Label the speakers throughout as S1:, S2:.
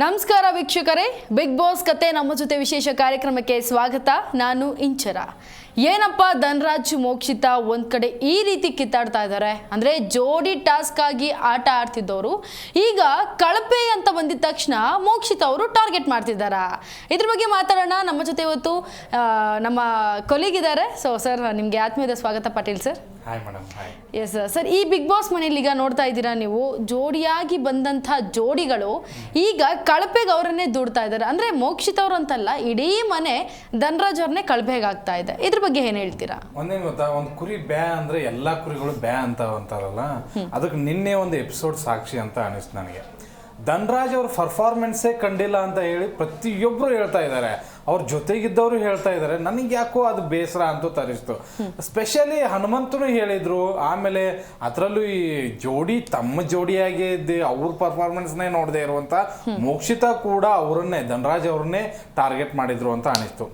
S1: ನಮಸ್ಕಾರ ವೀಕ್ಷಕರೇ big boss ಕತೆ, ನಮ್ಮ ಜೊತೆ ವಿಶೇಷ ಕಾರ್ಯಕ್ರಮಕ್ಕೆ ಸ್ವಾಗತ. ನಾನು ಇಂಚರ. ಏನಪ್ಪ, ಧನ್ರಾಜ್ ಮೋಕ್ಷಿತ ಒಂದ್ ಕಡೆ ಈ ರೀತಿ ಕಿತ್ತಾಡ್ತಾ ಇದ್ದಾರೆ. ಅಂದ್ರೆ ಜೋಡಿ ಟಾಸ್ಕ್ ಆಗಿ ಆಟ ಆಡ್ತಿದ್ದವರು. ಈಗ ಕಳಪೆ ಅಂತ ಬಂದಿದ ತಕ್ಷಣ ಮೋಕ್ಷಿತ ಅವರು ಟಾರ್ಗೆಟ್ ಮಾಡ್ತಿದ್ದಾರಾ. ಇದ್ರ ಬಗ್ಗೆ ಮಾತಾಡೋಣ. ನಮ್ಮ ಜೊತೆ ಇವತ್ತು ನಮ್ಮ ಕೊಲೀಗ್ ಇದ್ದಾರೆ. ಸೊ ಸರ್ ನಿಮಗೆ ಆತ್ಮೀಯದ ಸ್ವಾಗತ, Patil sir
S2: hi madam hi
S1: yes sir ಈ ಬಿಗ್ ಬಾಸ್ ಮನೆಯಲ್ಲಿ ಈಗ ನೋಡ್ತಾ ಇದ್ದೀರಾ ನೀವು? ಜೋಡಿಯಾಗಿ ಬಂದಂಥ ಜೋಡಿಗಳು ಈಗ ಕಳಪೆಗೆ ಅವರನ್ನೇ ದುಡ್ತಾ ಇದ್ದಾರೆ. ಅಂದ್ರೆ ಮೋಕ್ಷಿತ ಅವ್ರು ಅಂತಲ್ಲ ಇಡೀ ಮನೆ ಧನರಾಜ್ ಅವ್ರನ್ನೇ ಕಳಪೆಗಾಗ್ತಾ ಇದೆ. ಇದ್ರ ಬಗ್ಗೆ ಏನು ಹೇಳ್ತೀರಾ?
S2: ಒಂದೇನು ಗೊತ್ತಾ? ಒಂದು ಕುರಿ ಬ್ಯಾ ಅಂದ್ರೆ ಎಲ್ಲಾ ಕುರಿಗಳು ಬ್ಯಾ ಅಂತ ಅಂತಾರಲ್ಲ? ಅದಕ್ಕೆ ನಿನ್ನೆ ಒಂದು ಎಪಿಸೋಡ್ ಸಾಕ್ಷಿ ಅಂತ ಅನಿಸ್ತು ನನಗೆ. ಧನರಾಜ್ ಅವ್ರ ಪರ್ಫಾರ್ಮೆನ್ಸೇ ಕಂಡಿಲ್ಲ ಅಂತ ಹೇಳಿ ಪ್ರತಿಯೊಬ್ಬರು ಹೇಳ್ತಾ ಇದ್ದಾರೆ. ಅವ್ರ ಜೊತೆಗಿದ್ದವರು ಹೇಳ್ತಾ ಇದಾರೆ, ನನಗೆ ಯಾಕೋ ಅದು ಬೇಸರ ಅಂತ ತರಿಸ್ತು. ಸ್ಪೆಷಲಿ ಹನುಮಂತನು ಹೇಳಿದ್ರು, ಆಮೇಲೆ ಅದರಲ್ಲೂ ಈ ಜೋಡಿ ತಮ್ಮ ಜೋಡಿಯಾಗಿ ಇದ್ದು, ಅವ್ರ ಪರ್ಫಾರ್ಮೆನ್ಸ್ನೇ ನೋಡದೆ ಇರುವಂತ ಮೋಕ್ಷಿತಾ ಕೂಡ ಅವರನ್ನೇ, ಧನರಾಜ್ ಅವ್ರನ್ನೇ ಟಾರ್ಗೆಟ್ ಮಾಡಿದ್ರು ಅಂತ ಅನಿಸ್ತು.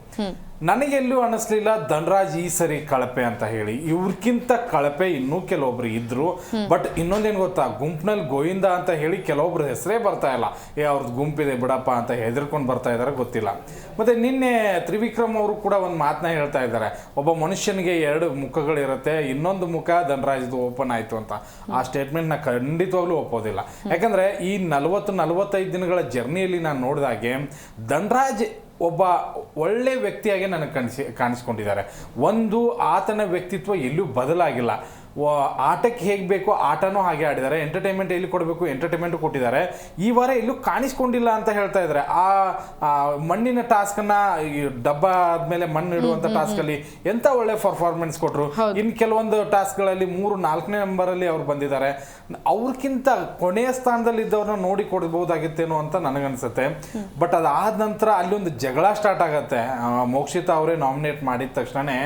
S2: ನನಗೆಲ್ಲೂ ಅನಿಸ್ಲಿಲ್ಲ ಧನ್ರಾಜ್ ಈ ಸರಿ ಕಳಪೆ ಅಂತ ಹೇಳಿ. ಇವ್ರಕ್ಕಿಂತ ಕಳಪೆ ಇನ್ನೂ ಕೆಲವೊಬ್ರು ಇದ್ರು. ಬಟ್ ಇನ್ನೊಂದೇನು ಗೊತ್ತಾ ಗುಂಪಿನಲ್ಲಿ ಗೋವಿಂದ ಅಂತ ಹೇಳಿ ಕೆಲವೊಬ್ರ ಹೆಸರೇ ಬರ್ತಾ ಇಲ್ಲ. ಏ ಅವ್ರದ್ದು ಗುಂಪಿದೆ ಬಿಡಪ್ಪ ಅಂತ ಹೆದರ್ಕೊಂಡು ಬರ್ತಾ ಇದ್ದಾರೆ ಗೊತ್ತಿಲ್ಲ. ಮತ್ತೆ ನಿನ್ನೆ ತ್ರಿವಿಕ್ರಮ್ ಅವರು ಕೂಡ ಒಂದು ಮಾತನ್ನ ಹೇಳ್ತಾ ಇದ್ದಾರೆ ಒಬ್ಬ ಮನುಷ್ಯನಿಗೆ ಎರಡು ಮುಖಗಳಿರುತ್ತೆ ಇನ್ನೊಂದು ಮುಖ ಧನರಾಜ್ದು ಓಪನ್ ಆಯ್ತು ಅಂತ. ಆ ಸ್ಟೇಟ್ಮೆಂಟ್ನ ಖಂಡಿತವಾಗ್ಲೂ ಒಪ್ಪೋದಿಲ್ಲ. ಯಾಕಂದ್ರೆ ಈ ನಲವತ್ತು ನಲವತ್ತೈದು ದಿನಗಳ ಜರ್ನಿಯಲ್ಲಿ ನಾನು ನೋಡಿದಾಗೆ ಧನ್ರಾಜ್ ಒಬ್ಬ ಒಳ್ಳೆ ವ್ಯಕ್ತಿಯಾಗಿ ನನಗೆ ಕಾಣಿಸಿ ಕಾಣಿಸ್ಕೊಂಡಿದ್ದಾರೆ. ಒಂದು ಆತನ ವ್ಯಕ್ತಿತ್ವ ಎಲ್ಲೂ ಬದಲಾಗಿಲ್ಲ. ಆಟಕ್ಕೆ ಹೇಗೆ ಬೇಕೋ ಆಟನೂ ಹಾಗೆ ಆಡಿದ್ದಾರೆ. ಎಂಟರ್ಟೈನ್ಮೆಂಟ್ ಎಲ್ಲಿ ಕೊಡಬೇಕು? ಎಂಟರ್ಟೈನ್ಮೆಂಟ್ ಕೊಟ್ಟಿದ್ದಾರೆ. ಈ ವಾರ ಎಲ್ಲೂ ಕಾಣಿಸ್ಕೊಂಡಿಲ್ಲ ಅಂತ ಹೇಳ್ತಾ ಇದ್ದಾರೆ. ಆ ಮಣ್ಣಿನ ಟಾಸ್ಕನ್ನ ಈ ಡಬ್ಬ ಆದ್ಮೇಲೆ ಮಣ್ಣು ಇಡುವಂತ ಟಾಸ್ಕ್ ಅಲ್ಲಿ ಎಂತ ಒಳ್ಳೆ ಪರ್ಫಾರ್ಮೆನ್ಸ್ ಕೊಟ್ರು? ಇನ್ ಕೆಲವೊಂದು ಟಾಸ್ಕ್ಗಳಲ್ಲಿ ಮೂರು ನಾಲ್ಕನೇ ನಂಬರ್ ಅಲ್ಲಿ ಅವ್ರು ಬಂದಿದ್ದಾರೆ. ಅವ್ರಕ್ಕಿಂತ ಕೊನೆಯ ಸ್ಥಾನದಲ್ಲಿ ಇದ್ದವ್ರನ್ನ ನೋಡಿ ಕೊಡ್ಬೋದಾಗಿತ್ತೇನೋ ಅಂತ ನನಗನ್ಸುತ್ತೆ. ಬಟ್ ಅದಾದ ನಂತರ ಅಲ್ಲಿ ಒಂದು ಜಗಳ ಸ್ಟಾರ್ಟ್ ಆಗತ್ತೆ. ಮೋಕ್ಷಿತಾ ಅವರೇ ನಾಮಿನೇಟ್ ಮಾಡಿದ ತಕ್ಷಣನೇ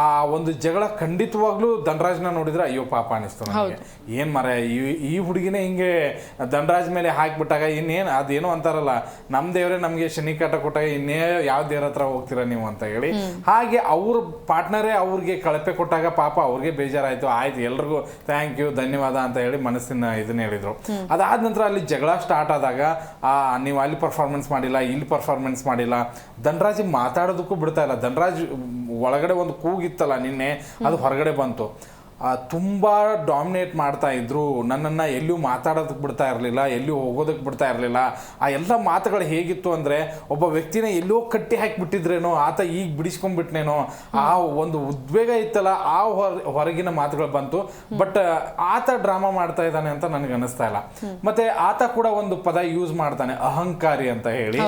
S2: ಆ ಒಂದು ಜಗಳ ಖಂಡಿತವಾಗ್ಲೂ ಧನರಾಜ್ನ ನೋಡಿದ್ರೆ ಅಯ್ಯೋ ಪಾಪ ಅನಿಸ್ತು ನನಗೆ. ಏನ್ ಮರ ಈ ಈ ಹುಡುಗಿನೇ ಹಿಂಗೆ ಧನರಾಜ್ ಮೇಲೆ ಹಾಕ್ಬಿಟ್ಟಾಗ ಇನ್ನೇನು ಅದೇನೋ ಅಂತಾರಲ್ಲ ನಮ್ ದೇವರೇ ನಮ್ಗೆ ಶನಿ ಕಾಟ ಕೊಟ್ಟಾಗ ಇನ್ನೇ ಯಾವ ದೇವ್ರ ಹತ್ರ ಹೋಗ್ತೀರಾ ನೀವು ಅಂತ ಹೇಳಿ. ಹಾಗೆ ಅವ್ರ ಪಾರ್ಟ್ನರೇ ಅವ್ರಿಗೆ ಕಳಪೆ ಕೊಟ್ಟಾಗ ಪಾಪ ಅವ್ರಿಗೆ ಬೇಜಾರಾಯ್ತು. ಆಯ್ತು ಎಲ್ರಿಗೂ ಥ್ಯಾಂಕ್ ಯು ಧನ್ಯವಾದ ಅಂತ ಹೇಳಿ ಮನಸ್ಸಿನ ಇದನ್ನ ಹೇಳಿದ್ರು. ಅದಾದ ನಂತರ ಅಲ್ಲಿ ಜಗಳ ಸ್ಟಾರ್ಟ್ ಆದಾಗ ಆ ನೀವು ಅಲ್ಲಿ ಪರ್ಫಾರ್ಮೆನ್ಸ್ ಮಾಡಿಲ್ಲ ಇಲ್ಲಿ ಪರ್ಫಾರ್ಮೆನ್ಸ್ ಮಾಡಿಲ್ಲ. ಧನರಾಜ್ ಮಾತಾಡೋದಕ್ಕೂ ಬಿಡ್ತಾ ಇಲ್ಲ. ಧನರಾಜ್ ಒಳಗಡೆ ಒಂದು ಕೂಗಿತ್ತಲ್ಲ ನಿನ್ನೆ ಅದು ಹೊರಗಡೆ ಬಂತು. ತುಂಬಾ ಡಾಮಿನೇಟ್ ಮಾಡ್ತಾ ಇದ್ರು. ನನ್ನನ್ನು ಎಲ್ಲೂ ಮಾತಾಡೋದಕ್ಕೆ ಬಿಡ್ತಾ ಇರಲಿಲ್ಲ ಎಲ್ಲೂ ಹೋಗೋದಕ್ಕೆ ಬಿಡ್ತಾ ಇರಲಿಲ್ಲ. ಆ ಎಲ್ಲ ಮಾತುಗಳು ಹೇಗಿತ್ತು ಅಂದರೆ ಒಬ್ಬ ವ್ಯಕ್ತಿನ ಎಲ್ಲೋ ಕಟ್ಟಿ ಹಾಕಿಬಿಟ್ಟಿದ್ರೇನೋ ಆತ ಈಗ ಬಿಡಿಸ್ಕೊಂಡ್ಬಿಟ್ನೇನೋ ಆ ಒಂದು ಉದ್ವೇಗ ಇತ್ತಲ್ಲ ಆ ಹೊರ ಹೊರಗಿನ ಮಾತುಗಳು ಬಂತು. ಬಟ್ ಆತ ಡ್ರಾಮಾ ಮಾಡ್ತಾ ಇದ್ದಾನೆ ಅಂತ ನನಗೆ ಅನಿಸ್ತಾ ಇಲ್ಲ. ಮತ್ತೆ ಆತ ಕೂಡ ಒಂದು ಪದ ಯೂಸ್ ಮಾಡ್ತಾನೆ ಅಹಂಕಾರಿ ಅಂತ ಹೇಳಿ.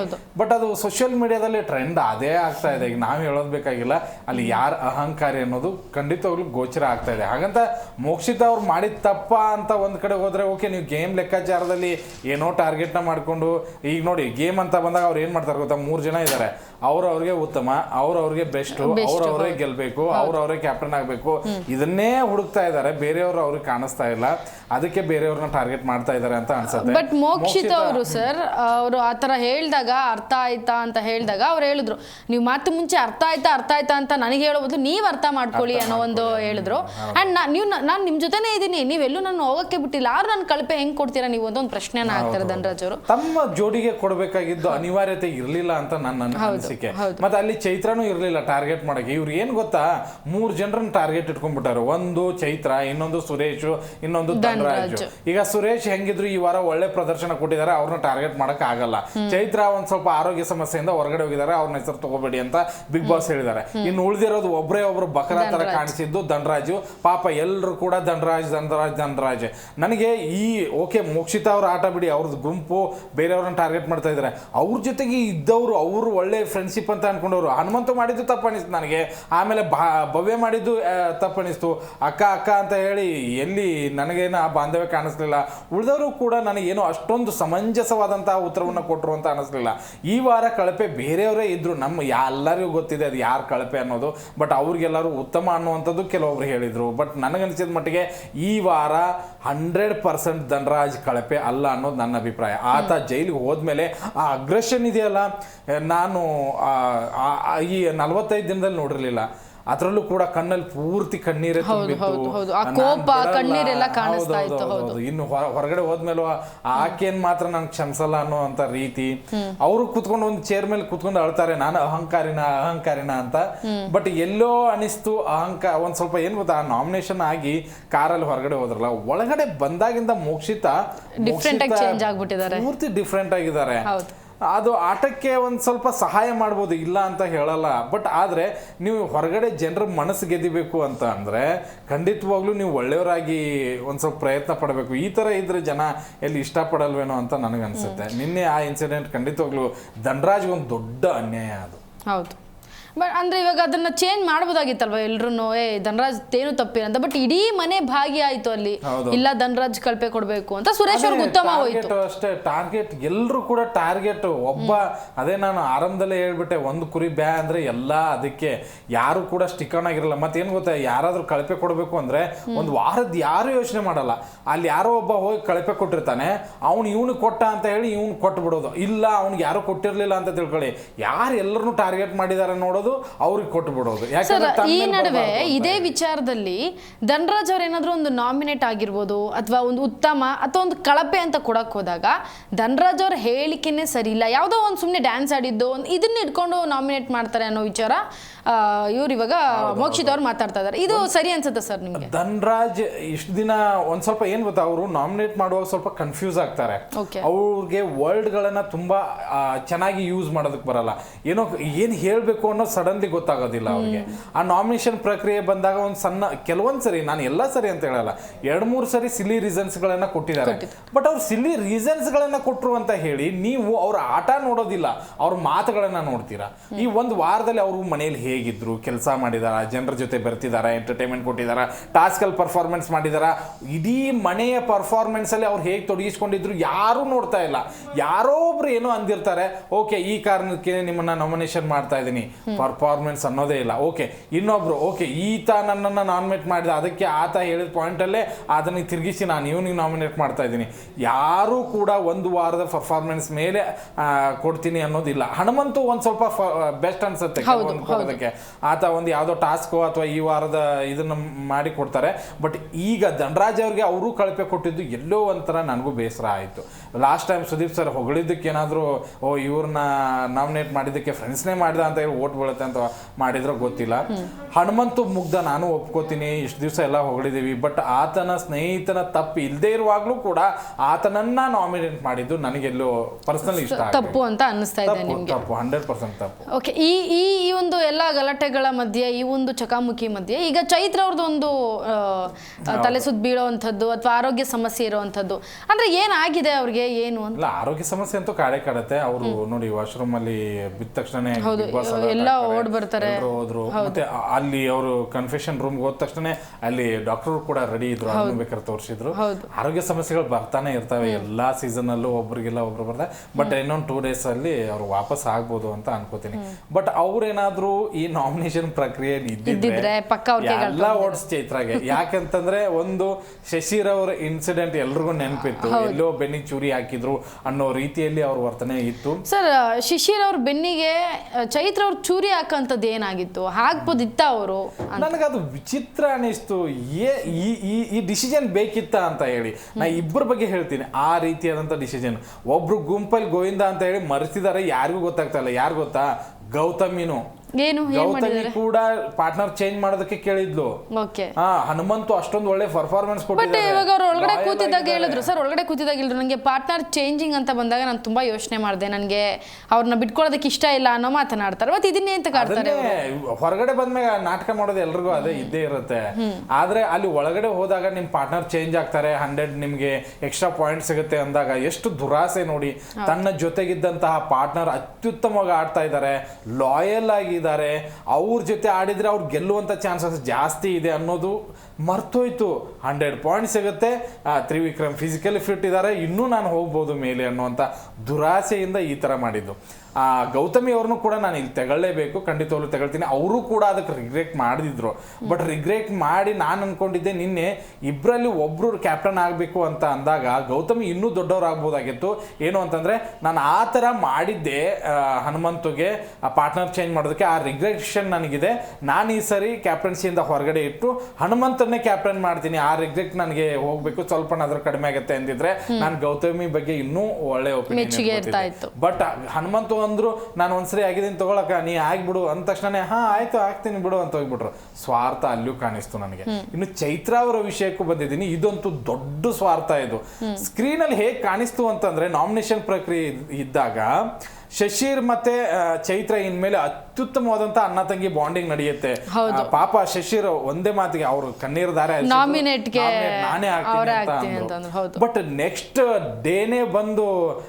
S2: ಬಟ್ ಅದು ಸೋಷಿಯಲ್ ಮೀಡಿಯಾದಲ್ಲಿ ಟ್ರೆಂಡ್ ಅದೇ ಆಗ್ತಾ ಇದೆ. ಈಗ ನಾವು ಹೇಳೋದು ಬೇಕಾಗಿಲ್ಲ. ಅಲ್ಲಿ ಯಾರು ಅಹಂಕಾರಿ ಅನ್ನೋದು ಖಂಡಿತವಾಗ್ಲೂ ಗೋಚರ ಆಗ್ತಾ ಇದೆ. ಹಾಗಂತ ಮೋಕ್ಷಿತ ಅವ್ರು ಮಾಡಿದ ತಪ್ಪ ಅಂತ ಒಂದ್ ಕಡೆ ಹೋದ್ರೆ ಓಕೆ ನೀವು ಗೇಮ್ ಲೆಕ್ಕಾಚಾರದಲ್ಲಿ ಏನೋ ಟಾರ್ಗೆಟ್ನ ಮಾಡ್ಕೊಂಡು ಈಗ ನೋಡಿ ಗೇಮ್ ಅಂತ ಬಂದಾಗ ಅವ್ರು ಏನ್ ಮಾಡ್ತಾರೆ ಗೊತ್ತಾ? ಮೂರು ಜನ ಇದ್ದಾರೆ ಅವ್ರವ್ರಿಗೆ ಉತ್ತಮ ಅವ್ರವ್ರಿಗೆ ಬೆಸ್ಟ್ ಗೆಲ್ಲಬೇಕು ಗೆಲ್ಬೇಕು ಅವರೇ ಕ್ಯಾಪ್ಟನ್ ಆಗ್ಬೇಕು. ಇದನ್ನೇ ಹುಡುಕ್ತಾ ಇದ್ದಾರೆ ಬೇರೆಯವರು ಅವ್ರಿಗೆ ಕಾಣಿಸ್ತಾ ಇಲ್ಲ. ಅದಕ್ಕೆ ಬೇರೆಯವ್ರನ್ನ ಟಾರ್ಗೆಟ್ ಮಾಡ್ತಾ ಇದ್ದಾರೆ ಅಂತ ಅನ್ಸುತ್ತೆ.
S1: ಬಟ್ ಮೋಕ್ಷಿತ ಅವರು ಸರ್ ಅವರು ಆ ಥರ ಹೇಳಿದಾಗ ಅರ್ಥ ಆಯ್ತಾ ಅಂತ ಹೇಳಿದಾಗ ಅವ್ರು ಹೇಳಿದ್ರು. ನೀವು ಮಾತು ಮುಂಚೆ ಅರ್ಥ ಆಯ್ತಾ ಅರ್ಥ ಆಯ್ತಾ ಅಂತ ನನಗೆ ಹೇಳೋ ಬದಲು ನೀವು ಅರ್ಥ ಮಾಡ್ಕೊಳ್ಳಿ ಅನ್ನೋ ಒಂದು ಹೇಳಿದ್ರು. ಅಂಡ್ ನೀವು ನಾನು ನಿಮ್ಮ ಜೊತೆನೇ ಇದ್ದೀನಿ ನೀವೆಲ್ಲೂ ನಾನು ಹೋಗಕ್ಕೆ ಬಿಟ್ಟಿಲ್ಲ. ಆರು ನನ್ನ ಕಳಪೆ ಹೆಂಗ್ ಕೊಡ್ತೀರಾ ನೀವು ಒಂದೊಂದು ಒಂದು ಪ್ರಶ್ನೆನ ಹಾಕ್ತಾರೆ ಧನರಾಜ್ ಅವರು.
S2: ತಮ್ಮ ಜೋಡಿಗೆ ಕೊಡಬೇಕಾಗಿದ್ದು ಅನಿವಾರ್ಯತೆ ಇರಲಿಲ್ಲ ಅಂತ ನನ್ನ ಅನಿಸಿಕೆ. ಮತ್ತೆ ಅಲ್ಲಿ ಚೈತ್ರನೂ ಇರಲಿಲ್ಲ ಟಾರ್ಗೆಟ್ ಮಾಡಕ್ಕೆ. ಇವ್ರು ಏನ್ ಗೊತ್ತಾ? ಮೂರ್ ಜನರನ್ನ ಟಾರ್ಗೆಟ್ ಇಟ್ಕೊಂಡ್ಬಿಟ್ಟಾರೆ. ಒಂದು ಚೈತ್ರ ಇನ್ನೊಂದು ಸುರೇಶ್ ಇನ್ನೊಂದು ಧನರಾಜ್. ಈಗ ಸುರೇಶ್ ಹೆಂಗಿದ್ರು ಈ ವಾರ ಒಳ್ಳೆ ಪ್ರದರ್ಶನ ಕೊಟ್ಟಿದ್ದಾರೆ. ಅವ್ರನ್ನ ಟಾರ್ಗೆಟ್ ಮಾಡಕ್ ಆಗಲ್ಲ. ಚೈತ್ರ ಒಂದ್ ಸ್ವಲ್ಪ ಆರೋಗ್ಯ ಸಮಸ್ಯೆಯಿಂದ ಹೊರಗಡೆ ಹೋಗಿದ್ದಾರೆ. ಅವ್ರನ್ನ ಹೆಸರು ತಗೋಬೇಡಿ ಅಂತ ಬಿಗ್ ಬಾಸ್ ಹೇಳಿದ್ದಾರೆ. ಇನ್ನು ಉಳಿದಿರೋದು ಒಬ್ಬರೇ ಒಬ್ರು ಬಕರ ತರ ಕಾಣಿಸಿದ್ದು ಧನರಾಜು. ಪಾಪ ಎಲ್ಲರೂ ಕೂಡ ಧನರಾಜ್ ಧನರಾಜ್ ಧನರಾಜ್. ನನಗೆ ಈ, ಓಕೆ, ಮೋಕ್ಷಿತ ಅವ್ರ ಆಟ ಬಿಡಿ, ಅವ್ರದ್ದು ಗುಂಪು ಬೇರೆಯವ್ರನ್ನ ಟಾರ್ಗೆಟ್ ಮಾಡ್ತಾ ಇದ್ದಾರೆ ಅವ್ರ ಜೊತೆಗೆ ಇದ್ದವರು, ಅವರು ಒಳ್ಳೆ ಫ್ರೆಂಡ್ಶಿಪ್ ಅಂತ ಅನ್ಕೊಂಡವ್ರು. ಹನುಮಂತ ಮಾಡಿದ್ದು ತಪ್ಪನಿಸ್ತು ನನಗೆ. ಆಮೇಲೆ ಬಾ ಭವ್ಯ ಮಾಡಿದ್ದು ತಪ್ಪನಿಸ್ತು ಅಕ್ಕ ಅಕ್ಕ ಅಂತ ಹೇಳಿ ಎಲ್ಲಿ ನನಗೇನು ಆ ಬಾಂಧವ್ಯ ಕಾಣಿಸ್ಲಿಲ್ಲ. ಉಳಿದವರು ಕೂಡ ನನಗೇನು ಅಷ್ಟೊಂದು ಸಮಂಜಸವಾದಂತಹ ಉತ್ತರವನ್ನು ಕೊಟ್ಟರು ಅಂತ ಅನಿಸ್ಲಿಲ್ಲ. ಈ ವಾರ ಕಳಪೆ ಬೇರೆಯವರೇ ಇದ್ರು. ನಮ್ಮ ಎಲ್ಲರಿಗೂ ಗೊತ್ತಿದೆ ಅದು ಯಾರು ಕಳಪೆ ಅನ್ನೋದು. ಬಟ್ ಅವ್ರಿಗೆಲ್ಲರೂ ಉತ್ತಮ ಅನ್ನುವಂಥದ್ದು ಕೆಲವೊಬ್ರು ಹೇಳಿದರು. ಬಟ್ ನನಗನ್ಸಿದ ಮಟ್ಟಿಗೆ ಈ ವಾರ ಹಂಡ್ರೆಡ್ ಪರ್ಸೆಂಟ್ ಧನರಾಜ್ ಕಳಪೆ ಅಲ್ಲ ಅನ್ನೋದು ನನ್ನ ಅಭಿಪ್ರಾಯ. ಆತ ಜೈಲಿಗೆ ಹೋದ್ಮೇಲೆ ಆ ಅಗ್ರೆಷನ್ ಇದೆಯಲ್ಲ ನಾನು ಈ ನಲವತ್ತೈದು ದಿನದಲ್ಲಿ ನೋಡಿರಲಿಲ್ಲ. ಅದ್ರಲ್ಲೂ ಕೂಡ ಕಣ್ಣಲ್ಲಿ ಪೂರ್ತಿ ಕಣ್ಣೀರೇ ತುಂಬಿತ್ತು.
S1: ಹೌದು.
S2: ಇನ್ನು ಹೊರ- ಹೊರಗಡೆ ಹೋದ್ಮೇಲೆ ಆಕೆನ್ ಮಾತ್ರ ನಂಗೆ ಕ್ಷಮಿಸಲ್ಲ ಅನ್ನೋ ಅಂತ ರೀತಿ. ಅವರು ಕುತ್ಕೊಂಡು ಒಂದು ಚೇರ್ ಮೇಲೆ ಕುತ್ಕೊಂಡು ಅಳ್ತಾರೆ ನಾನು ಅಹಂಕಾರಿನ ಅಹಂಕಾರಿನ ಅಂತ. ಬಟ್ ಎಲ್ಲೋ ಅನಿಸ್ತು ಅಹಂಕಾರ ಒಂದ್ ಸ್ವಲ್ಪ ಏನ್ ಗೊತ್ತಾ ನಾಮಿನೇಷನ್ ಆಗಿ ಕಾರಲ್ಲಿ ಹೊರಗಡೆ ಹೋದ್ರಲ್ಲ ಒಳಗಡೆ ಬಂದಾಗಿಂದ ಮೋಕ್ಷಿತ. ಪೂರ್ತಿ ಡಿಫ್ರೆಂಟ್ ಆಗಿದ್ದಾರೆ. ಅದು ಆಟಕ್ಕೆ ಒಂದು ಸ್ವಲ್ಪ ಸಹಾಯ ಮಾಡ್ಬೋದು ಇಲ್ಲ ಅಂತ ಹೇಳಲ್ಲ. ಬಟ್ ಆದರೆ ನೀವು ಹೊರಗಡೆ ಜನರ ಮನಸ್ಸು ಗೆದಿಬೇಕು ಅಂತ ಅಂದರೆ ಖಂಡಿತವಾಗ್ಲೂ ನೀವು ಒಳ್ಳೆಯವರಾಗಿ ಒಂದು ಸ್ವಲ್ಪ ಪ್ರಯತ್ನ ಪಡಬೇಕು. ಈ ಥರ ಇದ್ರೆ ಜನ ಎಲ್ಲಿ ಇಷ್ಟಪಡಲ್ವೇನೋ ಅಂತ ನನಗನ್ಸುತ್ತೆ. ನಿನ್ನೆ ಆ ಇನ್ಸಿಡೆಂಟ್ ಖಂಡಿತವಾಗ್ಲೂ ಧನರಾಜ್ಗೆ ಒಂದು ದೊಡ್ಡ ಅನ್ಯಾಯ ಅದು.
S1: ಹೌದು. ಬಟ್ ಅಂದ್ರೆ ಇವಾಗ ಅದನ್ನ ಚೇಂಜ್ ಮಾಡ್ಬೋದಾಗಿತ್ತಲ್ವ ಎಲ್ರು ಏ ಧನರಾಜ್ ತೇನು ತಪ್ಪೇ ಅಂತ. ಬಟ್ ಇಡೀ ಮನೆ ಭಾಗಿಯಾಯ್ತು ಅಲ್ಲಿ. ಇಲ್ಲ ಧನರಾಜ್ ಕಳಪೆ ಕೊಡ್ಬೇಕು ಅಂತ ಸುರೇಶ್ ಅವ್ರಿಗೆ ಉತ್ತಮ ಹೋಯ್ತು.
S2: ಅಷ್ಟೇ ಟಾರ್ಗೆಟ್ ಎಲ್ಲರೂ ಕೂಡ ಟಾರ್ಗೆಟ್ ಒಬ್ಬ ಅದೇ ನಾನು ಆರಂಭದಲ್ಲೇ ಹೇಳ್ಬಿಟ್ಟೆ ಒಂದು ಕುರಿ ಬ್ಯಾ ಅಂದ್ರೆ ಎಲ್ಲ ಅದಕ್ಕೆ. ಯಾರು ಕೂಡ ಸ್ಟಿಕ್ ಆನ್ ಆಗಿರಲ್ಲ. ಮತ್ತೇನು ಗೊತ್ತಾ ಯಾರಾದ್ರೂ ಕಳಪೆ ಕೊಡಬೇಕು ಅಂದ್ರೆ ಒಂದು ವಾರದ ಯಾರು ಯೋಚನೆ ಮಾಡಲ್ಲ. ಅಲ್ಲಿ ಯಾರೋ ಒಬ್ಬ ಹೋಗಿ ಕಳಪೆ ಕೊಟ್ಟಿರ್ತಾನೆ ಅವ್ನು ಇವನು ಕೊಟ್ಟ ಅಂತ ಹೇಳಿ ಇವ್ನು ಕೊಟ್ಟು ಬಿಡೋದು ಇಲ್ಲ ಅವ್ನಿಗೆ ಯಾರು ಕೊಟ್ಟಿರ್ಲಿಲ್ಲ ಅಂತ ತಿಳ್ಕೊಳ್ಳಿ. ಯಾರು ಎಲ್ಲರೂ ಟಾರ್ಗೆಟ್ ಮಾಡಿದಾರೆ ನೋಡೋದು ಅವ್ರಿಗೆ ಕೊಟ್ಟು ಬಿಡೋದು ಯಾಕಂದ್ರೆ
S1: ಈ ನಡುವೆ ಇದೇ ವಿಚಾರದಲ್ಲಿ ಧನರಾಜ್ ಅವ್ರ ಏನಾದ್ರು ಒಂದು ನಾಮಿನೇಟ್ ಆಗಿರ್ಬೋದು ಅಥವಾ ಒಂದು ಉತ್ತಮ ಅಥವಾ ಒಂದು ಕಳಪೆ ಅಂತ ಕೊಡಕ್ ಹೋದಾಗ ಧನರಾಜ್ ಅವ್ರ ಹೇಳಿಕೆನೇ ಸರಿ ಇಲ್ಲ ಯಾವುದೋ ಒಂದು ಸುಮ್ಮನೆ ಡ್ಯಾನ್ಸ್ ಆಡಿದ್ದು ಇದನ್ನ ಇಟ್ಕೊಂಡು ನಾಮಿನೇಟ್ ಮಾಡ್ತಾರೆ ಅನ್ನೋ ವಿಚಾರ ಇವ್ರು ಇವಾಗ ಮೋಕ್ಷಿತ್ ಅವ್ರು ಮಾತಾಡ್ತಾ ಇದ್ದಾರೆ ಇದು ಸರಿ ಅನ್ಸುತ್ತೆ ಸರ್ ನಿಮಗೆ?
S2: ಧನ್ರಾಜ್ ಇಷ್ಟು ದಿನ ಒಂದ್ ಸ್ವಲ್ಪ ಏನ್ ಗೊತ್ತಾ ಅವರು ನಾಮಿನೇಟ್ ಮಾಡುವಾಗ ಸ್ವಲ್ಪ ಕನ್ಫ್ಯೂಸ್ ಆಗ್ತಾರೆ. ಅವ್ರಿಗೆ ವರ್ಡ್ ಗಳನ್ನ ತುಂಬಾ ಚೆನ್ನಾಗಿ ಯೂಸ್ ಮಾಡೋದಕ್ಕೆ ಬರಲ್ಲ. ಏನೋ ಏನ್ ಹೇಳ್ಬೇಕು ಅನ್ನೋ ಸಡನ್ಲಿ ಗೊತ್ತಾಗೋದಿಲ್ಲ ಅವ್ರಿಗೆ. ಆ ನಾಮಿನೇಷನ್ ಪ್ರಕ್ರಿಯೆ ಬಂದಾಗ ಒಂದ್ ಸಣ್ಣ ಕೆಲವೊಂದ್ ಸರಿ ನಾನು ಎಲ್ಲಾ ಸರಿ ಅಂತ ಹೇಳಲ್ಲ ಎರಡ್ ಮೂರ್ ಸರಿ ಸಿಲಿ ರೀಸನ್ಸ್ ಗಳನ್ನ ಕೊಟ್ಟಿದ್ದಾರೆ. ಬಟ್ ಅವ್ರು ಸಿಲಿ ರೀಸನ್ಸ್ ಗಳನ್ನ ಕೊಟ್ಟರು ಅಂತ ಹೇಳಿ ನೀವು ಅವ್ರ ಆಟ ನೋಡೋದಿಲ್ಲ ಅವ್ರ ಮಾತುಗಳನ್ನ ನೋಡ್ತೀರಾ. ಈ ಒಂದು ವಾರದಲ್ಲಿ ಅವರು ಮನೆಯಲ್ಲಿ ಹೇಗಿದ್ರು ಕೆಲಸ ಮಾಡಿದಾರ ಜನರ ಜೊತೆ ಬರ್ತಿದಾರ ಎಂಟರ್ಟೈನ್ಮೆಂಟ್ ಕೊಟ್ಟಿದಾರ ಟಾಸ್ಕ್ ಅಲ್ಲಿ ಪರ್ಫಾರ್ಮೆನ್ಸ್ ಮಾಡಿದಾರ ಇಡೀ ಮನೆಯ ಪರ್ಫಾರ್ಮೆನ್ಸ್ ಅಲ್ಲಿ ಅವ್ರು ಹೇಗೆ ತೊಡಗಿಸ್ಕೊಂಡಿದ್ರು ಯಾರು ನೋಡ್ತಾ ಇಲ್ಲ. ಯಾರೋ ಒಬ್ರು ಏನೋ ಅಂದಿರ್ತಾರೆ ಓಕೆ ಈ ಕಾರಣಕ್ಕೆ ನಿಮ್ಮನ್ನ ನಾಮಿನೇಷನ್ ಮಾಡ್ತಾ ಇದ್ದೀನಿ. ಪರ್ಫಾರ್ಮೆನ್ಸ್ ಅನ್ನೋದೇ ಇಲ್ಲ. ಓಕೆ ಇನ್ನೊಬ್ರು ಓಕೆ ಈತ ನನ್ನನ್ನು ನಾಮಿನೇಟ್ ಮಾಡಿದ ಅದಕ್ಕೆ ಆತ ಹೇಳಿದ ಪಾಯಿಂಟಲ್ಲೇ ಅದನ್ನ ತಿರುಗಿಸಿ ನಾನು ಇವನಿಗೆ ನಾಮಿನೇಟ್ ಮಾಡ್ತಾ ಇದ್ದೀನಿ. ಯಾರೂ ಕೂಡ ಒಂದು ವಾರದ ಪರ್ಫಾರ್ಮೆನ್ಸ್ ಮೇಲೆ ಕೊಡ್ತೀನಿ ಅನ್ನೋದಿಲ್ಲ. ಹನುಮಂತು ಒಂದು ಸ್ವಲ್ಪ ಬೆಸ್ಟ್ ಅನ್ಸುತ್ತೆ ಕೆಲವೊಂದು ಆತ ಒಂದು ಯಾವುದೋ ಟಾಸ್ಕು ಅಥವಾ ಈ ವಾರದ ಇದನ್ನು ಮಾಡಿ ಕೊಡ್ತಾರೆ. ಬಟ್ ಈಗ ಧನರಾಜ್ ಅವ್ರಿಗೆ ಅವರು ಕಳಪೆ ಕೊಟ್ಟಿದ್ದು ಎಲ್ಲೋ ಒಂಥರ ನನಗೂ ಬೇಸರ ಆಯಿತು. ಲಾಸ್ಟ್ ಟೈಮ್ ಸುದೀಪ್ ಸರ್ ಹೊಗಳಿದ್ದಕ್ಕೆ ಏನಾದರೂ ಓ ಇವ್ರನ್ನ ನಾಮಿನೇಟ್ ಮಾಡಿದ್ದಕ್ಕೆ ಫ್ರೆಂಡ್ಸ್ನೇ ಮಾಡಿದ ಅಂತ ಹೇಳಿ ಓಟ್ ಬೀಳುತ್ತೆ ಅಂತ ಮಾಡಿದ್ರೆ ಗೊತ್ತಿಲ್ಲ. ಹನುಮಂತು ಮುಗ್ಧ ನಾನು ಒಪ್ಕೋತೀನಿ ಇಷ್ಟು ದಿವಸ ಎಲ್ಲ ಹೊಗಳಿದೀವಿ. ಬಟ್ ಆತನ ಸ್ನೇಹಿತನ ತಪ್ಪು ಇಲ್ಲದೆ ಇರುವಾಗಲೂ ಕೂಡ ಆತನನ್ನ ನಾಮಿನೇಟ್ ಮಾಡಿದ್ದು ನನಗೆಲ್ಲೂ ಪರ್ಸನಲ್ ಇಷ್ಟ.
S1: ತಪ್ಪು ಅಂತ ಅನ್ನಿಸ್ತಾ ಇದೆ
S2: ತಪ್ಪು
S1: ನಿಮ್ಗೆ.
S2: ತಪ್ಪು ಹಂಡ್ರೆಡ್ ಪರ್ಸೆಂಟ್ ತಪ್ಪು.
S1: ಓಕೆ ಈ ಈ ಈ ಒಂದು ಎಲ್ಲ ಗಲಾಟೆಗಳ ಮಧ್ಯೆ ಈ ಒಂದು ಚಕಾಮುಕಿ ಮಧ್ಯೆ ಈಗ ಚೈತ್ರ ಅವ್ರದ್ದು ಒಂದು ತಲೆ ಸುತ್ತ ಬೀಳೋವಂಥದ್ದು ಅಥವಾ ಆರೋಗ್ಯ ಸಮಸ್ಯೆ ಇರುವಂಥದ್ದು ಅಂದ್ರೆ ಏನಾಗಿದೆ ಅವ್ರಿಗೆ? ಏನು ಅಂತ?
S2: ಇಲ್ಲ ಆರೋಗ್ಯ ಸಮಸ್ಯೆ ಅಂತೂ ಕಾಡೇ ಕಾಡುತ್ತೆ. ಅವರು ನೋಡಿ ವಾಶ್ರೂಮ್ ಅಲ್ಲಿ ಬಿದ್ದ ತಕ್ಷಣ
S1: ಎಲ್ಲ ಓಡ್ ಬರ್ತಾರೆ.
S2: ಹೋದ್ರು. ಮತ್ತೆ ಅಲ್ಲಿ ಅವರು ಕನ್ಫೆಷನ್ ರೂಮ್ ಹೋದ ತಕ್ಷಣ ಅಲ್ಲಿ ಡಾಕ್ಟರ್ ಕೂಡ ರೆಡಿ ಇದ್ರು ಬೇಕಾದ್ರೆ ತೋರಿಸಿದ್ರು. ಆರೋಗ್ಯ ಸಮಸ್ಯೆಗಳು ಬರ್ತಾನೆ ಇರ್ತವೆ. ಎಲ್ಲಾ ಸೀಸನ್ ಅಲ್ಲೂ ಒಬ್ರಿಗೆಲ್ಲ ಒಬ್ರು ಬರ್ತಾರೆ. ಬಟ್ ಇನ್ನೊಂದು ಟೂ ಡೇಸ್ ಅಲ್ಲಿ ಅವ್ರು ವಾಪಸ್ ಆಗ್ಬೋದು ಅಂತ ಅನ್ಕೋತೀನಿ. ಬಟ್ ಅವ್ರೇನಾದ್ರೂ ಈ ನಾಮಿನೇಷನ್ ಪ್ರಕ್ರಿಯೆ
S1: ಇದ್ದಿದ್ರೆ
S2: ಎಲ್ಲ ಓಟ್ಸ್ ಚೈತ್ರಾಗೆ ಯಾಕಂತಂದ್ರೆ ಒಂದು ಶಶಿರ್ ಅವರ ಇನ್ಸಿಡೆಂಟ್ ಎಲ್ರಿಗೂ ನೆನಪಿತ್ತು. ಎಲ್ಲೋ ಬೆನ್ನಿ ಚೂರಿ ಹಾಕಿದ್ರು ಅನ್ನೋ ರೀತಿಯಲ್ಲಿ ಅವ್ರ ವರ್ತನೆ ಇತ್ತು.
S1: ಸರ್ ಶಿಶಿರ್ ಅವ್ರ ಬೆನ್ನಿಗೆ ಚೈತ್ರ ಅವ್ರ ಚೂರಿ ಹಾಕಂತದ್ದು ಏನಾಗಿತ್ತು? ಹಾಕ್ಬೋದಿತ್ತ ಅವರು
S2: ನನಗದು ವಿಚಿತ್ರ ಅನಿಸ್ತು. ಏ ಈ ಈ ಈ ಡಿಸಿಷನ್ ಬೇಕಿತ್ತ ಅಂತ ಹೇಳಿ. ನಾ ಇಬ್ಬರ ಬಗ್ಗೆ ಹೇಳ್ತೀನಿ. ಆ ರೀತಿಯಾದಂಥ ಡಿಸಿಷನ್ ಒಬ್ರು ಗುಂಪಲ್ಲಿ ಗೋವಿಂದ ಅಂತ ಹೇಳಿ ಮರೆತಿದ್ದಾರೆ ಯಾರಿಗೂ ಗೊತ್ತಾಗ್ತಾ ಇಲ್ಲ. ಯಾರು ಗೊತ್ತಾ? ಗೌತಮಿನು.
S1: ಏನು ಏನ್
S2: ಗೌತಮಿ ಕೂಡ ಪಾರ್ಟ್ನರ್ ಚೇಂಜ್ ಮಾಡೋದಕ್ಕೆ ಕೇಳಿದ್ಲು.
S1: ಓಕೆ.
S2: ಹಾ ಹನುಮಂತು ಅಷ್ಟೊಂದು ಒಳ್ಳೆ ಪರ್ಫಾರ್ಮೆನ್ಸ್
S1: ಬಟ್
S2: ಕೊಟ್ಟಿದ್ದಾರೆ.
S1: ಇವಾಗ ಅವ್ರು ಒಳಗಡೆ
S2: Loyal
S1: ಕೂತಿದ್ದಾಗ
S2: ಆಗಿದ್ದಾರೆ.
S1: ಹೇಳಿದ್ರು ಸರ್ ಒಳಗಡೆ ಕೂತಿದ್ದಾಗ ಹೇಳಿದ್ರು ನನಗೆ ಪಾರ್ಟ್ನರ್ ಚೇಂಜಿಂಗ್ ಅಂತ ಬಂದಾಗ ನಾನು ತುಂಬಾ ಯೋಚನೆ ಮಾಡಿದೆ. ನನಗೆ ಅವ್ರನ್ನ ಬಿಟ್ಕೊಳ್ಳೋದಕ್ಕೆ ಇಷ್ಟ ಇಲ್ಲ ಅನ್ನೋ ಮಾತನಾಡ್ತಾರೆ. ಮತ್ತೆ ಇದನ್ನೇ ಅಂತ ಕಾಡ್ತಾರೆ
S2: ಅದನ್ನೇ ಹೊರಗಡೆ ಬಂದ್ಮೇಲೆ ನಾಟಕ ಮಾಡೋದು ಎಲ್ರಿಗೂ ಅದೇ ಇದ್ದೇ ಇರುತ್ತೆ. ಆದ್ರೆ ಅಲ್ಲಿ ಒಳಗಡೆ ಹೋದಾಗ ನಿಮ್ ಪಾರ್ಟ್ನರ್ ಚೇಂಜ್ ಆಗ್ತಾರೆ ಹಂಡ್ರೆಡ್ ನಿಮ್ಗೆ ಎಕ್ಸ್ಟ್ರಾ ಪಾಯಿಂಟ್ ಸಿಗುತ್ತೆ ಅಂದಾಗ ಎಷ್ಟು ದುರಾಸೆ ನೋಡಿ ತನ್ನ ಜೊತೆಗಿದ್ದಂತಹ ಪಾರ್ಟ್ನರ್ ಅತ್ಯುತ್ತಮವಾಗಿ ಆಡ್ತಾ ಇದ್ದಾರೆ ಲಾಯಲ್ ಆಗಿದ್ದಾರೆ ಅವ್ರ ಜೊತೆ ಆಡಿದ್ರೆ ಅವ್ರು ಗೆಲ್ಲುವಂತ ಚಾನ್ಸಸ್ ಜಾಸ್ತಿ ಇದೆ ಅನ್ನೋದು ಮರ್ತೋಯ್ತು. ಹಂಡ್ರೆಡ್ ಪಾಯಿಂಟ್ ಸಿಗುತ್ತೆ. ತ್ರಿವಿಕ್ರಮ್ ಫಿಸಿಕಲಿ ಫಿಟ್ ಇದ್ದಾರೆ ಇನ್ನೂ ನಾನು ಹೋಗ್ಬೋದು ಮೇಲೆ ಅನ್ನುವಂಥ ದುರಾಸೆಯಿಂದ ಈ ಥರ ಮಾಡಿದ್ದು. ಆ ಗೌತಮಿ ಅವ್ರನ್ನು ಕೂಡ ನಾನು ಇಲ್ಲಿ ತಗೊಳ್ಳೇಬೇಕು ಖಂಡಿತವಾಗ್ಲೂ ತಗೊಳ್ತೀನಿ. ಅವರು ಕೂಡ ಅದಕ್ಕೆ ರಿಗ್ರೆಟ್ ಮಾಡಿದ್ರು ಬಟ್ ರಿಗ್ರೆಟ್ ಮಾಡಿ ನಾನು ಅಂದ್ಕೊಂಡಿದ್ದೆ ನಿನ್ನೆ ಇಬ್ಬರಲ್ಲಿ ಒಬ್ಬರು ಕ್ಯಾಪ್ಟನ್ ಆಗಬೇಕು ಅಂತ ಅಂದಾಗ ಗೌತಮಿ ಇನ್ನೂ ದೊಡ್ಡವರಾಗ್ಬೋದಾಗಿತ್ತು. ಏನು ಅಂತಂದರೆ ನಾನು ಆ ಥರ ಮಾಡಿದ್ದೆ ಆ, ಪಾರ್ಟ್ನರ್ ಚೇಂಜ್ ಮಾಡೋದಕ್ಕೆ. ಆ ರಿಗ್ರೆಷನ್ ನನಗಿದೆ. ನಾನು ಈ ಸರಿ ಕ್ಯಾಪ್ಟನ್ಸಿಯಿಂದ ಹೊರಗಡೆ ಇಟ್ಟು ಹನುಮಂತನ್ನೇ ಕ್ಯಾಪ್ಟನ್ ಮಾಡ್ತೀನಿ. ಆ ರಿಗ್ರೆಟ್ ನನಗೆ ಹೋಗ್ಬೇಕು. ಸ್ವಲ್ಪ ಅದ್ರ ಕಡಿಮೆ ಆಗುತ್ತೆ ಅಂದಿದ್ರೆ ನಾನು ಗೌತಮಿ ಬಗ್ಗೆ ಇನ್ನೂ ಒಳ್ಳೆ ಒಪಿನಿಯನ್. ಬಟ್ ಹನುಮಂತು ಅಂದ್ರು ನಾನು ಒಂದ್ಸರಿ ಆಗಿದ್ದೀನಿ ತಗೊಳಕ ನೀ ಆಗ್ಬಿಡು. ಅಂದ ತಕ್ಷಣ ಹಾ ಆಯ್ತು ಆಗ್ತೀನಿ ಬಿಡು ಅಂತ ಹೋಗ್ಬಿಟ್ರು. ಸ್ವಾರ್ಥ ಅಲ್ಲೂ ಕಾಣಿಸ್ತು ನನಗೆ. ಇನ್ನು ಚೈತ್ರ ಅವರ ವಿಷಯಕ್ಕೂ ಬಂದಿದ್ದೀನಿ. ಇದಂತೂ ದೊಡ್ಡ ಸ್ವಾರ್ಥ ಇದು. ಸ್ಕ್ರೀನ್ ಅಲ್ಲಿ ಹೇಗೆ ಕಾಣಿಸ್ತು ಅಂತಂದ್ರೆ ನಾಮಿನೇಷನ್ ಪ್ರಕ್ರಿಯೆ ಇದ್- ಇದ್ದಾಗ ಶಶೀರ್ ಮತ್ತೆ ಚೈತ್ರ ಇನ್ಮೇಲೆ ಅತ್ಯುತ್ತಮವಾದಂತ ಅಣ್ಣ ತಂಗಿ ಬಾಂಡಿಂಗ್ ನಡೆಯುತ್ತೆ. ಪಾಪ ಶಶೀರ್ ಒಂದೇ ಮಾತಿಗೆ ಅವರು ಕಣ್ಣೀರ್ ದಾರೆ ನಾನೇ ಆಗ್ತೀನಿ ಬಟ್ ನೆಕ್ಸ್ಟ್ ಡೇನೇ ಬಂದು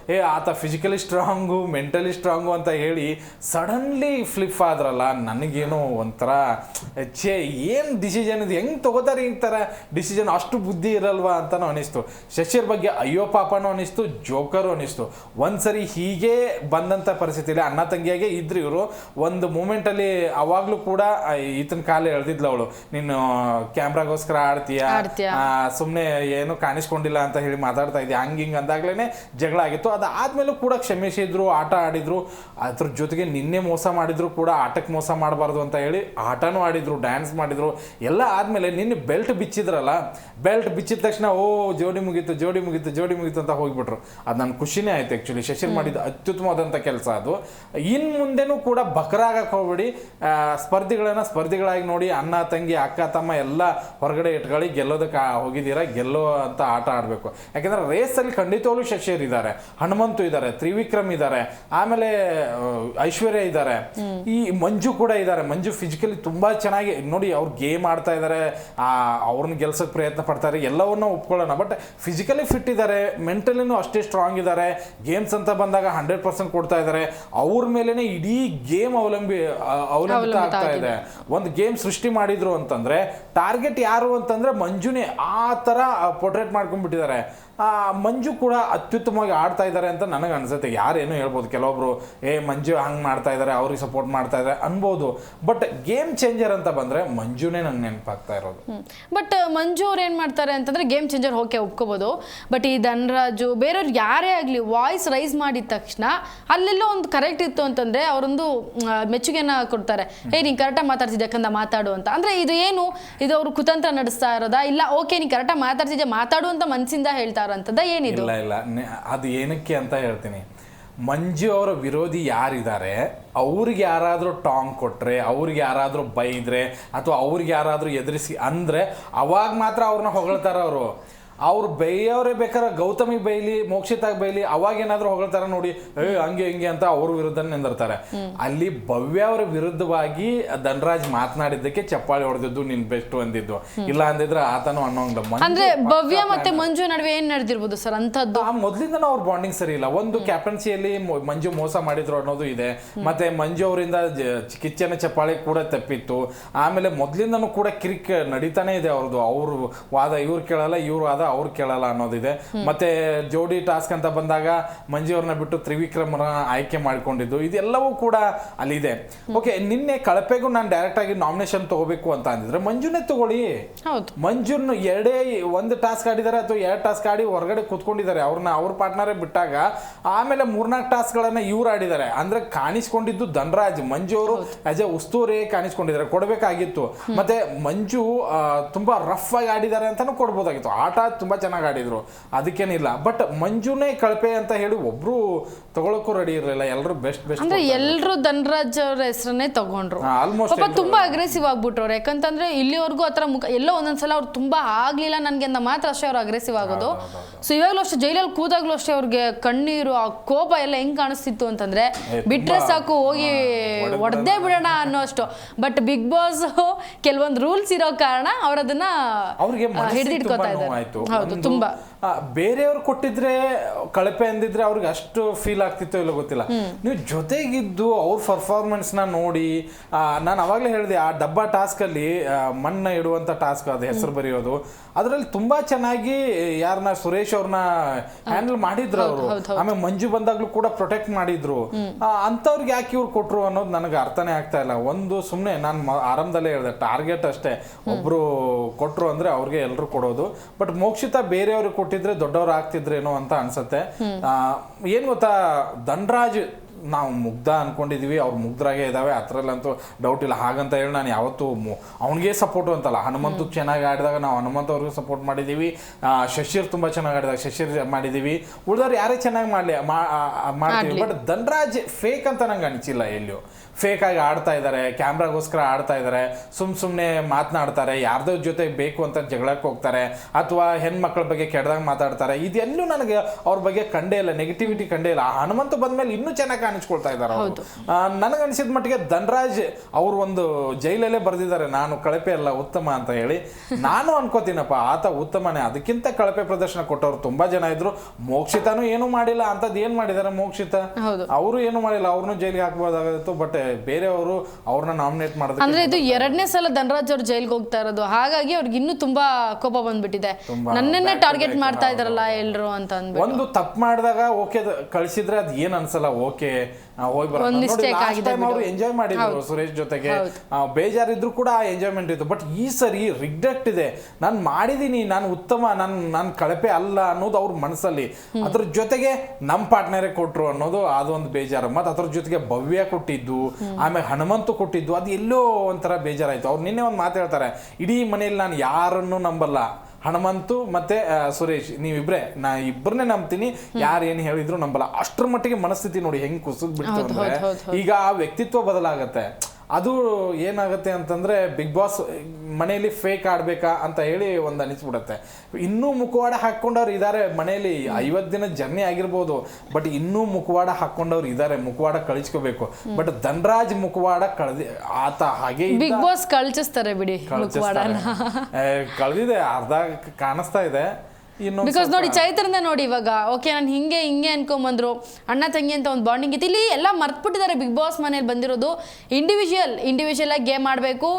S2: ಏ ಆತ ಫಿಸಿಕಲಿ ಸ್ಟ್ರಾಂಗು ಮೆಂಟಲಿ ಸ್ಟ್ರಾಂಗು ಅಂತ ಹೇಳಿ ಸಡನ್ಲಿ ಫ್ಲಿಪ್ ಆದ್ರಲ್ಲ ನನಗೇನು ಒಂಥರ ಛೇ ಏನ್ ಡಿಸಿಷನ್ ಇದು? ಹೆಂಗ್ ತಗೋತಾರೆ ಈ ತರ ಡಿಸಿಷನ್ ಅಷ್ಟು ಬುದ್ಧಿ ಇರಲ್ವಾ ಅಂತಾನು ಅನಿಸ್ತು. ಶಶಿರ್ ಬಗ್ಗೆ ಅಯ್ಯೋ ಪಾಪನೂ ಅನಿಸ್ತು ಜೋಕರು ಅನಿಸ್ತು. ಒಂದ್ಸರಿ ಹೀಗೆ ಬಂದಂಥ ಪರಿಸ್ಥಿತಿಯಲ್ಲಿ ಅಣ್ಣ ತಂಗಿಯಾಗೆ ಇದ್ರು ಇವರು. ಒಂದು ಮೂಮೆಂಟಲ್ಲಿ ಅವಾಗ್ಲೂ ಕೂಡ ಈತನ ಕಾಲ ಎಳ್ದಿದ್ಲು ಅವಳು. ನೀನು ಕ್ಯಾಮ್ರಾಗೋಸ್ಕರ ಆಡ್ತೀಯಾ? ಸುಮ್ಮನೆ ಸುಮ್ನೆ ಏನು ಕಾಣಿಸ್ಕೊಂಡಿಲ್ಲ ಅಂತ ಹೇಳಿ ಮಾತಾಡ್ತಾ ಇದ್ದೆ ಹಂಗೆ ಹಿಂಗೆ ಅಂದಾಗಲೇ ಜಗಳ ಆಗಿತ್ತು. ಅದಾದ್ಮೇಲೂ ಕೂಡ ಕ್ಷಮಿಸಿದ್ರು ಆಟ ಆಡಿದ್ರು. ಅದ್ರ ಜೊತೆಗೆ ನಿನ್ನೆ ಮೋಸ ಮಾಡಿದ್ರು ಕೂಡ ಆಟಕ್ಕೆ ಮೋಸ ಮಾಡಬಾರ್ದು ಅಂತ ಹೇಳಿ ಆಟನೂ ಆಡಿದ್ರು ಡ್ಯಾನ್ಸ್ ಮಾಡಿದ್ರು. ಎಲ್ಲ ಆದ್ಮೇಲೆ ನಿನ್ನೆ ಬೆಲ್ಟ್ ಬಿಚ್ಚಿದ್ರಲ್ಲ ಬೆಲ್ಟ್ ಬಿಚ್ಚಿದ ತಕ್ಷಣ ಓ ಜೋಡಿ ಮುಗೀತು ಜೋಡಿ ಮುಗೀತು ಜೋಡಿ ಮುಗೀತು ಅಂತ ಹೋಗ್ಬಿಟ್ರು. ಅದು ನನ್ನ ಖುಷಿನೇ ಆಯ್ತು ಆ್ಯಕ್ಚುಲಿ ಶಶಿರ್ ಮಾಡಿದ ಅತ್ಯುತ್ತಮವಾದಂಥ ಕೆಲಸ ಅದು. ಇನ್ ಮುಂದೆನೂ ಕೂಡ ಬಕರಾಗಕ್ಕೆ ಹೋಗ್ಬಿಡಿ. ಸ್ಪರ್ಧಿಗಳನ್ನ ಸ್ಪರ್ಧಿಗಳಾಗಿ ನೋಡಿ ಅಣ್ಣ, ತಂಗಿ, ಅಕ್ಕ, ತಮ್ಮ ಎಲ್ಲ ಹೊರಗಡೆ ಇಟ್ಕೊಳ್ಳಿ ಗೆಲ್ಲೋದಕ್ಕೆ ಹೋಗಿದ್ದೀರಾ, ಗೆಲ್ಲೋ ಅಂತ ಆಟ ಆಡಬೇಕು. ಯಾಕಂದ್ರೆ ರೇಸಲ್ಲಿ ಖಂಡಿತವಾಗ್ಲೂ ಶಶಿಯರ್ ಇದ್ದಾರೆ, ಹನುಮಂತು ಇದ್ದಾರೆ, ತ್ರಿವಿಕ್ರಮ್ ಇದ್ದಾರೆ, ಆಮೇಲೆ ಐಶ್ವರ್ಯ ಇದ್ದಾರೆ. ಈ ಮಂಜು ಕೂಡ ಇದ್ದಾರೆ. ಮಂಜು ಫಿಸಿಕಲಿ ತುಂಬಾ ಚೆನ್ನಾಗಿ, ನೋಡಿ ಅವ್ರು ಗೇಮ್ ಆಡ್ತಾ ಇದ್ದಾರೆ ಅವ್ರನ್ನ ಗೆಲ್ಸೋಕ್ಕೆ ಪ್ರಯತ್ನ ಪಡ್ತಾರೆ ಎಲ್ಲವನ್ನೂ ಒಪ್ಕೊಳ್ಳೋಣ. ಬಟ್ ಫಿಸಿಕಲಿ ಫಿಟ್ ಇದ್ದಾರೆ ಮೆಂಟಲಿನೂ ಅಷ್ಟೇ ಸ್ಟ್ರಾಂಗ್ ಇದ್ದಾರೆ ಗೇಮ್ಸ್ ಅಂತ ಬಂದಾಗ ಹಂಡ್ರೆಡ್ ಪರ್ಸೆಂಟ್ ಕೊಡ್ತಾ ಇದ್ದಾರೆ. ಅವ್ರ ಮೇಲೇನೆ ಇಡೀ ಗೇಮ್ ಅವಲಂಬಿ ಅವಲಂಬಿತ ಆಗ್ತಾ ಇದೆ. ಒಂದು ಗೇಮ್ ಸೃಷ್ಟಿ ಮಾಡಿದ್ರು ಅಂತಂದ್ರೆ ಟಾರ್ಗೆಟ್ ಯಾರು ಅಂತಂದ್ರೆ ಮಂಜುನೇ ಆ ತರ ಪೊರ್ಟ್ರೇಟ್ ಮಾಡ್ಕೊಂಡ್ಬಿಟ್ಟಿದ್ದಾರೆ. ಮಂಜು ಕೂಡ ಅತ್ಯುತ್ತಮವಾಗಿ ಆಡ್ತಾ ಇದ್ದಾರೆ ಅಂತ ನನಗೆ ಅನಿಸುತ್ತೆ. ಯಾರೇನು ಹೇಳ್ಬೋದು ಕೆಲವೊಬ್ರು ಏ ಮಂಜು ಹಂಗೆ ಮಾಡ್ತಾ ಇದ್ದಾರೆ ಅವ್ರಿಗೆ ಸಪೋರ್ಟ್ ಮಾಡ್ತಾ ಇದ್ದಾರೆ ಅನ್ಬೋದು. ಬಟ್ ಗೇಮ್ ಚೇಂಜರ್ ಅಂತ ಬಂದರೆ ಮಂಜುನೇ ನನಗೆ ನೆನಪಾಗ್ತಾ ಇರೋದು.
S1: ಬಟ್ ಮಂಜು ಅವ್ರು ಏನು ಮಾಡ್ತಾರೆ ಅಂತಂದರೆ ಗೇಮ್ ಚೇಂಜರ್ ಓಕೆ ಒಪ್ಕೋಬೋದು. ಬಟ್ ಈ ಧನರಾಜು ಬೇರೆಯವ್ರು ಯಾರೇ ಆಗಲಿ ವಾಯ್ಸ್ ರೈಸ್ ಮಾಡಿದ ತಕ್ಷಣ ಅಲ್ಲೆಲ್ಲೋ ಒಂದು ಕರೆಕ್ಟ್ ಇತ್ತು ಅಂತಂದರೆ ಅವರೊಂದು ಮೆಚ್ಚುಗೆನ ಕೊಡ್ತಾರೆ. ಏ ನೀನು ಕರೆಕ್ಟಾಗಿ ಮಾತಾಡ್ತಿದ್ದೆ ಯಾಕಂದ ಮಾತಾಡು ಅಂತ. ಅಂದರೆ ಇದು ಏನು? ಇದು ಅವರು ಕುತಂತ್ರ ನಡೆಸ್ತಾ ಇರೋದಾ? ಇಲ್ಲ ಓಕೆ ನೀನು ಕರೆಕ್ಟಾಗಿ ಮಾತಾಡ್ತಿದ್ದೆ ಮಾತಾಡು ಅಂತ ಮನಸ್ಸಿಂದ ಹೇಳ್ತಾ ಇರೋಂಥದ್ದ ಏನಿದು?
S2: ಇಲ್ಲ ಇಲ್ಲ. ಅದು ಏನಕ್ಕೆ ಅಂತ ಹೇಳ್ತೀನಿ. ಮಂಜು ಅವರ ವಿರೋಧಿ ಯಾರಿದ್ದಾರೆ? ಅವ್ರಿಗೆ ಯಾರಾದರೂ ಟಾಂಗ್ ಕೊಟ್ರೆ, ಅವ್ರಿಗೆ ಯಾರಾದರೂ ಬೈದರೆ, ಅಥವಾ ಅವ್ರಿಗೆ ಯಾರಾದರೂ ಎದುರಿಸಿ ಅಂದ್ರೆ, ಅವಾಗ ಮಾತ್ರ ಅವ್ರನ್ನ ಹೊಗಳ್ತಾರೆ ಅವರು. ಅವ್ರು ಬೈಯೋರೇ ಬೇಕಾದ್ರೆ ಗೌತಮಿ ಬೈಲಿ ಮೋಕ್ಷಿತಾಗ್ ಬೈಲಿ ಅವಾಗ ಏನಾದ್ರೂ ಹೊಗಳ್ತಾರ ನೋಡಿ ಏ ಹಂಗೆ ಹಿಂಗೆ ಅಂತ ಅವ್ರ ವಿರುದ್ಧ ನಿಂದಿರ್ತಾರೆ. ಅಲ್ಲಿ ಭವ್ಯ ಅವರ ವಿರುದ್ಧವಾಗಿ ಧನರಾಜ್ ಮಾತನಾಡಿದ್ದಕ್ಕೆ ಚಪ್ಪಾಳಿ ಹೊಡೆದಿದ್ದು ನಿನ್ ಬೆಸ್ಟ್ ಅಂದಿದ್ದು. ಇಲ್ಲ ಅಂದಿದ್ರೆ ಆತನು ಅನ್ನೋಂಗಿಲ್ಲ
S1: ಅಂದ್ರೆ ಭವ್ಯ ಮತ್ತೆ ಮಂಜು ನಡುವೆ ಏನ್ ನಡೆದಿರ್ಬೋದು ಸರ್ ಅಂತದ್ದು
S2: ಆ ಮೊದ್ಲಿಂದನೂ ಅವ್ರ ಬಾಂಡಿಂಗ್ ಸರಿ ಇಲ್ಲ. ಒಂದು ಕ್ಯಾಪ್ಟನ್ಸಿಯಲ್ಲಿ ಮಂಜು ಮೋಸ ಮಾಡಿದ್ರು ಅನ್ನೋದು ಇದೆ. ಮತ್ತೆ ಮಂಜು ಅವರಿಂದ ಕಿಚ್ಚನ ಚಪ್ಪಾಳಿ ಕೂಡ ತಪ್ಪಿತ್ತು. ಆಮೇಲೆ ಮೊದ್ಲಿಂದನೂ ಕೂಡ ಕಿರಿಕ್ ನಡೀತಾನೆ ಇದೆ ಅವ್ರದ್ದು. ಅವ್ರು ವಾದ ಇವ್ರು ಕೇಳಲ್ಲ ಇವ್ರು ವಾದ ಅವ್ರು ಕೇಳಲ್ಲ ಅನ್ನೋದಿದೆ. ಮತ್ತೆ ಜೋಡಿ ಟಾಸ್ಕ್ ಅಂತ ಬಂದಾಗ ಮಂಜು ಅವ್ರನ್ನ ಬಿಟ್ಟು ತ್ರಿವಿಕ್ರಮರ ಆಯ್ಕೆ ಮಾಡ್ಕೊಂಡಿದ್ದು. ಇದೆಲ್ಲವೂ ಕೂಡ ಅಲ್ಲಿದೆ. ಓಕೆ ನಿನ್ನೆ ಕಳಪೆಗೂ ನಾನು ಡೈರೆಕ್ಟ್ ಆಗಿ ನಾಮಿನೇಷನ್ ತಗೋಬೇಕು ಅಂತ ಅಂದಿದ್ರೆ ಮಂಜುನೇ ತಗೊಳ್ಳಿ. ಮಂಜುನ್ ಎರಡೇ ಒಂದು ಟಾಸ್ಕ್ ಆಡಿದ್ದಾರೆ ಅಥವಾ ಎರಡು ಟಾಸ್ಕ್ ಆಡಿ ಹೊರಗಡೆ ಕೂತ್ಕೊಂಡಿದ್ದಾರೆ. ಅವ್ರನ್ನ ಅವ್ರ ಪಾರ್ಟ್ನರೇ ಬಿಟ್ಟಾಗ ಆಮೇಲೆ ಮೂರ್ನಾಲ್ಕು ಟಾಸ್ಕ್ಗಳನ್ನ ಇವ್ರು ಆಡಿದ್ದಾರೆ ಅಂದ್ರೆ ಕಾಣಿಸ್ಕೊಂಡಿದ್ದು ಧನರಾಜ್ ಮಂಜು ಅವರು ಆಸ್ ಎ ಉಸ್ತೂರಿ ಕಾಣಿಸ್ಕೊಂಡಿದ್ದಾರೆ. ಕೊಡಬೇಕಾಗಿತ್ತು. ಮತ್ತೆ ಮಂಜು ತುಂಬಾ ರಫ್ ಆಗಿ ಆಡಿದ್ದಾರೆ ಅಂತಾನು ಕೊಡ್ಬೋದಾಗಿತ್ತು. ಆಟ ತುಂಬಾ ಚೆನ್ನಾಗಿ ಆಡಿದ್ರು. ಅದಕ್ಕೇನಿಲ್ಲ. ಬಟ್ ಮಂಜುನೇ ಕಳಪೆ ಅಂತ ಹೇಳಿ ಒಬ್ರು ತಗೊಳಕ್ಕೂ ರೆಡಿ ಇರಲಿಲ್ಲ. ಎಲ್ಲರೂ ಬೆಸ್ಟ್ ಬೆಸ್ಟ್
S1: ಅಂದ್ರೆ ಎಲ್ರು ಧನರಾಜ್ ಅವ್ರ ಹೆಸರನ್ನೇ ತಗೊಂಡ್ರು.
S2: ಆಲ್ಮೋಸ್ಟ್
S1: ಪಾಪ ತುಂಬಾ ಅಗ್ರೆಸಿವ್ ಆಗ್ಬಿಟ್ರು ಯಾಕಂತಂದ್ರೆ ಇಲ್ಲಿವರೆಗೂ ಆತರ ಮುಖ ಎಲ್ಲೋ ಒಂದೊಂದ್ಸಲ ಅವ್ರು ತುಂಬಾ ಆಗ್ಲಿಲ್ಲ ನನ್ಗೆ ಅಂತ ಮಾತ್ರ ಅಷ್ಟೇ ಅವ್ರು ಅಗ್ರೆಸಿವ್ ಆಗೋದು. ಸೊ ಇವಾಗ್ಲೂ ಅಷ್ಟೇ ಜೈಲಲ್ಲಿ ಕೂದಾಗ್ಲೂ ಅಷ್ಟೇ ಅವ್ರಿಗೆ ಕಣ್ಣೀರು ಆ ಕೋಪ ಎಲ್ಲ ಹೆಂಗ್ ಕಾಣಿಸ್ತಿತ್ತು ಅಂತಂದ್ರೆ ಬಿಟ್ರೆ ಸಾಕು ಹೋಗಿ ಹೊಡೆದೇ ಬಿಡೋಣ ಅನ್ನೋ ಅಷ್ಟು ಬಟ್ ಬಿಗ್ ಬಾಸ್ ಕೆಲವೊಂದು ರೂಲ್ಸ್ ಇರೋ ಕಾರಣ ಅವ್ರದನ್ನ
S2: ಅವ್ರಿಗೆ
S1: ಹಿಡಿದಿಟ್ಕೋತಾ ಇದ್ದಾರೆ. ಹೌದು, ತುಂಬಾ.
S2: ಬೇರೆಯವ್ರು ಕೊಟ್ಟಿದ್ರೆ ಕಳಪೆ ಅಂದಿದ್ರೆ ಅವ್ರಿಗೆ ಅಷ್ಟು ಫೀಲ್ ಆಗ್ತಿತ್ತೋ ಇಲ್ಲ ಗೊತ್ತಿಲ್ಲ. ನೀವು ಜೊತೆಗಿದ್ದು ಅವ್ರ ಪರ್ಫಾರ್ಮೆನ್ಸ್ನ ನೋಡಿ ನಾನು ಅವಾಗಲೇ ಹೇಳಿದೆ ಆ ಡಬ್ಬಾ ಟಾಸ್ಕ್ ಅಲ್ಲಿ ಮಣ್ಣ ಇಡುವಂತ ಟಾಸ್ಕ್ ಅದು ಹೆಸರು ಬರೆಯೋದು ಅದರಲ್ಲಿ ತುಂಬಾ ಚೆನ್ನಾಗಿ ಯಾರನ್ನ ಸುರೇಶ್ ಅವ್ರನ್ನ ಹ್ಯಾಂಡಲ್ ಮಾಡಿದ್ರು ಅವರು. ಆಮೇಲೆ ಮಂಜು ಬಂದಾಗ್ಲೂ ಕೂಡ ಪ್ರೊಟೆಕ್ಟ್ ಮಾಡಿದ್ರು. ಅಂತವ್ರಿಗೆ ಯಾಕೆ ಇವ್ರು ಕೊಟ್ರು ಅನ್ನೋದು ನನಗೆ ಅರ್ಥನೇ ಆಗ್ತಾ ಇಲ್ಲ. ಒಂದು ಸುಮ್ಮನೆ ನಾನು ಆರಂಭದಲ್ಲೇ ಹೇಳಿದೆ ಟಾರ್ಗೆಟ್ ಅಷ್ಟೇ. ಒಬ್ರು ಕೊಟ್ರು ಅಂದ್ರೆ ಅವ್ರಿಗೆ ಎಲ್ರು ಕೊಡೋದು. ಬಟ್ ಮೋಕ್ಷಿತ ಬೇರೆಯವ್ರಿಗೆ ಕೊಟ್ಟಿದ್ರೆ ದೊಡ್ಡವ್ರು ಆಗ್ತಿದ್ರೇನೋ ಅಂತ ಅನ್ಸತ್ತೆ. ಏನ್ ಗೊತ್ತಾ? ಧನ್ರಾಜ್ ನಾವು ಮುಗ್ಧ ಅಂದ್ಕೊಂಡಿದ್ದೀವಿ ಅವ್ರು ಮುಗ್ಧರಾಗೇ ಇದ್ದಾವೆ ಅದ್ರಲ್ಲಂತೂ ಡೌಟ್ ಇಲ್ಲ. ಹಾಗಂತ ಹೇಳಿ ನಾನು ಯಾವತ್ತೂ ಅವನಿಗೆ ಸಪೋರ್ಟು ಅಂತಲ್ಲ. ಹನುಮಂತು ಚೆನ್ನಾಗಿ ಆಡಿದಾಗ ನಾವು ಹನುಮಂತ ಅವ್ರಿಗೂ ಸಪೋರ್ಟ್ ಮಾಡಿದೀವಿ. ಆ, ಶಶಿರ್ ತುಂಬಾ ಚೆನ್ನಾಗಿ ಆಡಿದಾಗ ಶಶಿರ್ ಮಾಡಿದೀವಿ. ಉಳಿದವ್ರು ಯಾರೇ ಚೆನ್ನಾಗಿ ಮಾಡ್ಲಿ ಮಾಡ್ತೀವಿ. ಬಟ್ ಧನ್ರಾಜ್ ಫೇಕ್ ಅಂತ ನಂಗೆ ಅನಿಸಿಲ್ಲ ಎಲ್ಲಿಯೂ ಫೇಕ್ ಆಗಿ ಆಡ್ತಾ ಇದ್ದಾರೆ ಕ್ಯಾಮ್ರಾಗೋಸ್ಕರ ಆಡ್ತಾ ಇದ್ದಾರೆ ಸುಮ್ ಸುಮ್ಮನೆ ಮಾತನಾಡ್ತಾರೆ ಯಾರ್ದೋ ಜೊತೆ ಬೇಕು ಅಂತ ಜಗಳಕ್ಕೆ ಹೋಗ್ತಾರೆ ಅಥವಾ ಹೆಣ್ಮಕ್ಳ ಬಗ್ಗೆ ಕೆಡ್ದಾಗ ಮಾತಾಡ್ತಾರೆ. ಇದೆಲ್ಲೂ ನನಗೆ ಅವ್ರ ಬಗ್ಗೆ ಕಂಡೇ ಇಲ್ಲ ನೆಗೆಟಿವಿಟಿ ಕಂಡೇ ಇಲ್ಲ. ಆ ಬಂದ ಮೇಲೆ ಇನ್ನೂ ಚೆನ್ನಾಗಿ ಕಾಣಿಸ್ಕೊಳ್ತಾ ಇದ್ದಾರೆ ನನಗೆ ಅನಿಸಿದ ಮಟ್ಟಿಗೆ ಧನ್ರಾಜ್ ಅವ್ರು ಒಂದು ಜೈಲಲ್ಲೇ ಬರೆದಿದ್ದಾರೆ. ನಾನು ಕಳಪೆ ಅಲ್ಲ ಉತ್ತಮ ಅಂತ ಹೇಳಿ. ನಾನು ಅನ್ಕೋತೀನಪ್ಪ ಆತ ಉತ್ತಮನೇ. ಅದಕ್ಕಿಂತ ಕಳಪೆ ಪ್ರದರ್ಶನ ಕೊಟ್ಟವ್ರು ತುಂಬಾ ಜನ ಇದ್ರು. ಮೋಕ್ಷಿತಾನು ಏನು ಮಾಡಿಲ್ಲ. ಅಂತದ್ ಏನ್ ಮಾಡಿದಾರೆ ಮೋಕ್ಷಿತ. ಅವರು ಏನು ಮಾಡಿಲ್ಲ. ಅವ್ರನ್ನು ಜೈಲಿಗೆ ಹಾಕಬಹುದಾಗಿತ್ತು ಬಟ್ ಬೇರೆಯವರು ಅವ್ರನ್ನ ನಾಮಿನೇಟ್ ಮಾಡಿದ್ರು
S1: ಅಂದ್ರೆ ಇದು ಎರಡನೇ ಸಲ ಧನರಾಜ್ ಅವ್ರು ಜೈಲ್ಗೆ ಹೋಗ್ತಾ ಇರೋದು. ಹಾಗಾಗಿ ಅವ್ರಿಗೆ ಇನ್ನು ತುಂಬಾ ಕೋಪ ಬಂದ್ಬಿಟ್ಟಿದೆ. ನನ್ನನ್ನೇ ಟಾರ್ಗೆಟ್ ಮಾಡ್ತಾ ಇದಾರಲ್ಲ ಎಲ್ರು ಅಂತ ಅಂದ್ಬಿಟ್ಟು.
S2: ಒಂದು ತಪ್ಪು ಮಾಡಿದಾಗ ಓಕೆ ಕಳಿಸಿದ್ರೆ ಅದ್ ಏನ್ ಅನ್ಸಲ್ಲ. ಓಕೆ ಹೋಗಿ ಬರೋದು. ಎಂಜಾಯ್ ಮಾಡಿದ್ರು ಸುರೇಶ್ ಜೊತೆಗೆ. ಬೇಜಾರಿದ್ರು ಕೂಡ ಎಂಜಾಯ್ಮೆಂಟ್ ಇತ್ತು. ಬಟ್ ಈ ಸರಿ ರಿಗ್ರೆಟ್ ಇದೆ. ನಾನು ಮಾಡಿದೀನಿ ನಾನು ಉತ್ತಮ ನಾನು ನಾನು ಕಳಪೆ ಅಲ್ಲ ಅನ್ನೋದು ಅವ್ರ ಮನಸ್ಸಲ್ಲಿ ಅದ್ರ ಜೊತೆಗೆ ನಮ್ಮ ಪಾರ್ಟ್ನರೇ ಕೊಟ್ರು ಅನ್ನೋದು ಅದೊಂದು ಬೇಜಾರು. ಮತ್ತೆ ಅದ್ರ ಜೊತೆಗೆ ಭವ್ಯ ಕೊಟ್ಟಿದ್ದು ಆಮೇಲೆ ಹನುಮಂತು ಕೊಟ್ಟಿದ್ದು ಅದು ಎಲ್ಲೋ ಒಂಥರ ಬೇಜಾರಾಯ್ತು. ಅವ್ರು ನಿನ್ನೆ ಒಂದು ಮಾತು ಹೇಳ್ತಾರೆ ಇಡೀ ಮನೆಯಲ್ಲಿ ನಾನು ಯಾರನ್ನು ನಂಬಲ್ಲ. ಹನುಮಂತು ಮತ್ತೆ ಸುರೇಶ್ ನೀವಿಬ್ರೆ ನಾ ಇಬ್ಬರನ್ನೇ ನಂಬ್ತೀನಿ. ಯಾರು ಏನು ಹೇಳಿದ್ರು ನಂಬಲ್ಲ. ಅಷ್ಟ್ರ ಮಟ್ಟಿಗೆ ಮನಸ್ಥಿತಿ ನೋಡಿ ಹೆಂಗ್ ಕುಸಿದ್ ಬಿಡ್ತು ಅಂದ್ರೆ ಈಗ ಆ ವ್ಯಕ್ತಿತ್ವ ಬದಲಾಗತ್ತೆ. ಅದು ಏನಾಗುತ್ತೆ ಅಂತಂದ್ರೆ ಬಿಗ್ ಬಾಸ್ ಮನೆಯಲ್ಲಿ ಫೇಕ್ ಆಡಬೇಕಾ ಅಂತ ಹೇಳಿ ಒಂದು ಅನಿಸ್ಬಿಡುತ್ತೆ. ಇನ್ನೂ ಮುಖವಾಡ ಹಾಕ್ಕೊಂಡವ್ರು ಇದ್ದಾರೆ ಮನೆಯಲ್ಲಿ ಐವತ್ತು ದಿನ ಜರ್ನಿ ಆಗಿರ್ಬೋದು ಬಟ್ ಇನ್ನೂ ಮುಖವಾಡ ಹಾಕ್ಕೊಂಡವ್ರು ಇದ್ದಾರೆ ಮುಖವಾಡ ಕಳಿಸ್ಕೋಬೇಕು. ಬಟ್ ಧನರಾಜ್ ಮುಖವಾಡ ಕಳ್ದಿ ಆತ ಹಾಗೆ.
S1: ಬಿಗ್ ಬಾಸ್ ಕಳ್ಚಿಸ್ತಾರೆ ಬಿಡಿ
S2: ಕಳ್ದಿದೆ ಅರ್ಧ ಕಾಣಿಸ್ತಾ ಇದೆ.
S1: ಬಿಕಾಸ್ ನೋಡಿ ಚೈತ್ರನ ನೋಡಿ ಇವಾಗ. ಓಕೆ ನಾನು ಹಿಂಗೆ ಹಿಂಗೆ ಅನ್ಕೊಂಬಂದ್ರು. ಅಣ್ಣ ತಂಗಿ ಅಂತ ಒಂದು ಬಾಂಡಿಂಗ್ ಇತ್ತು. ಇಲ್ಲಿ ಎಲ್ಲ ಮರ್ತ್ಬಿಟ್ಟಿದ್ದಾರೆ ಬಿಗ್ ಬಾಸ್ ಮನೇಲಿ ಬಂದಿರೋದು. ಇಂಡಿವಿಜುವಲ್ ಇಂಡಿವಿಜುವಲ್ ಆಗಿ ಗೇಮ್ ಆಡಬೇಕು.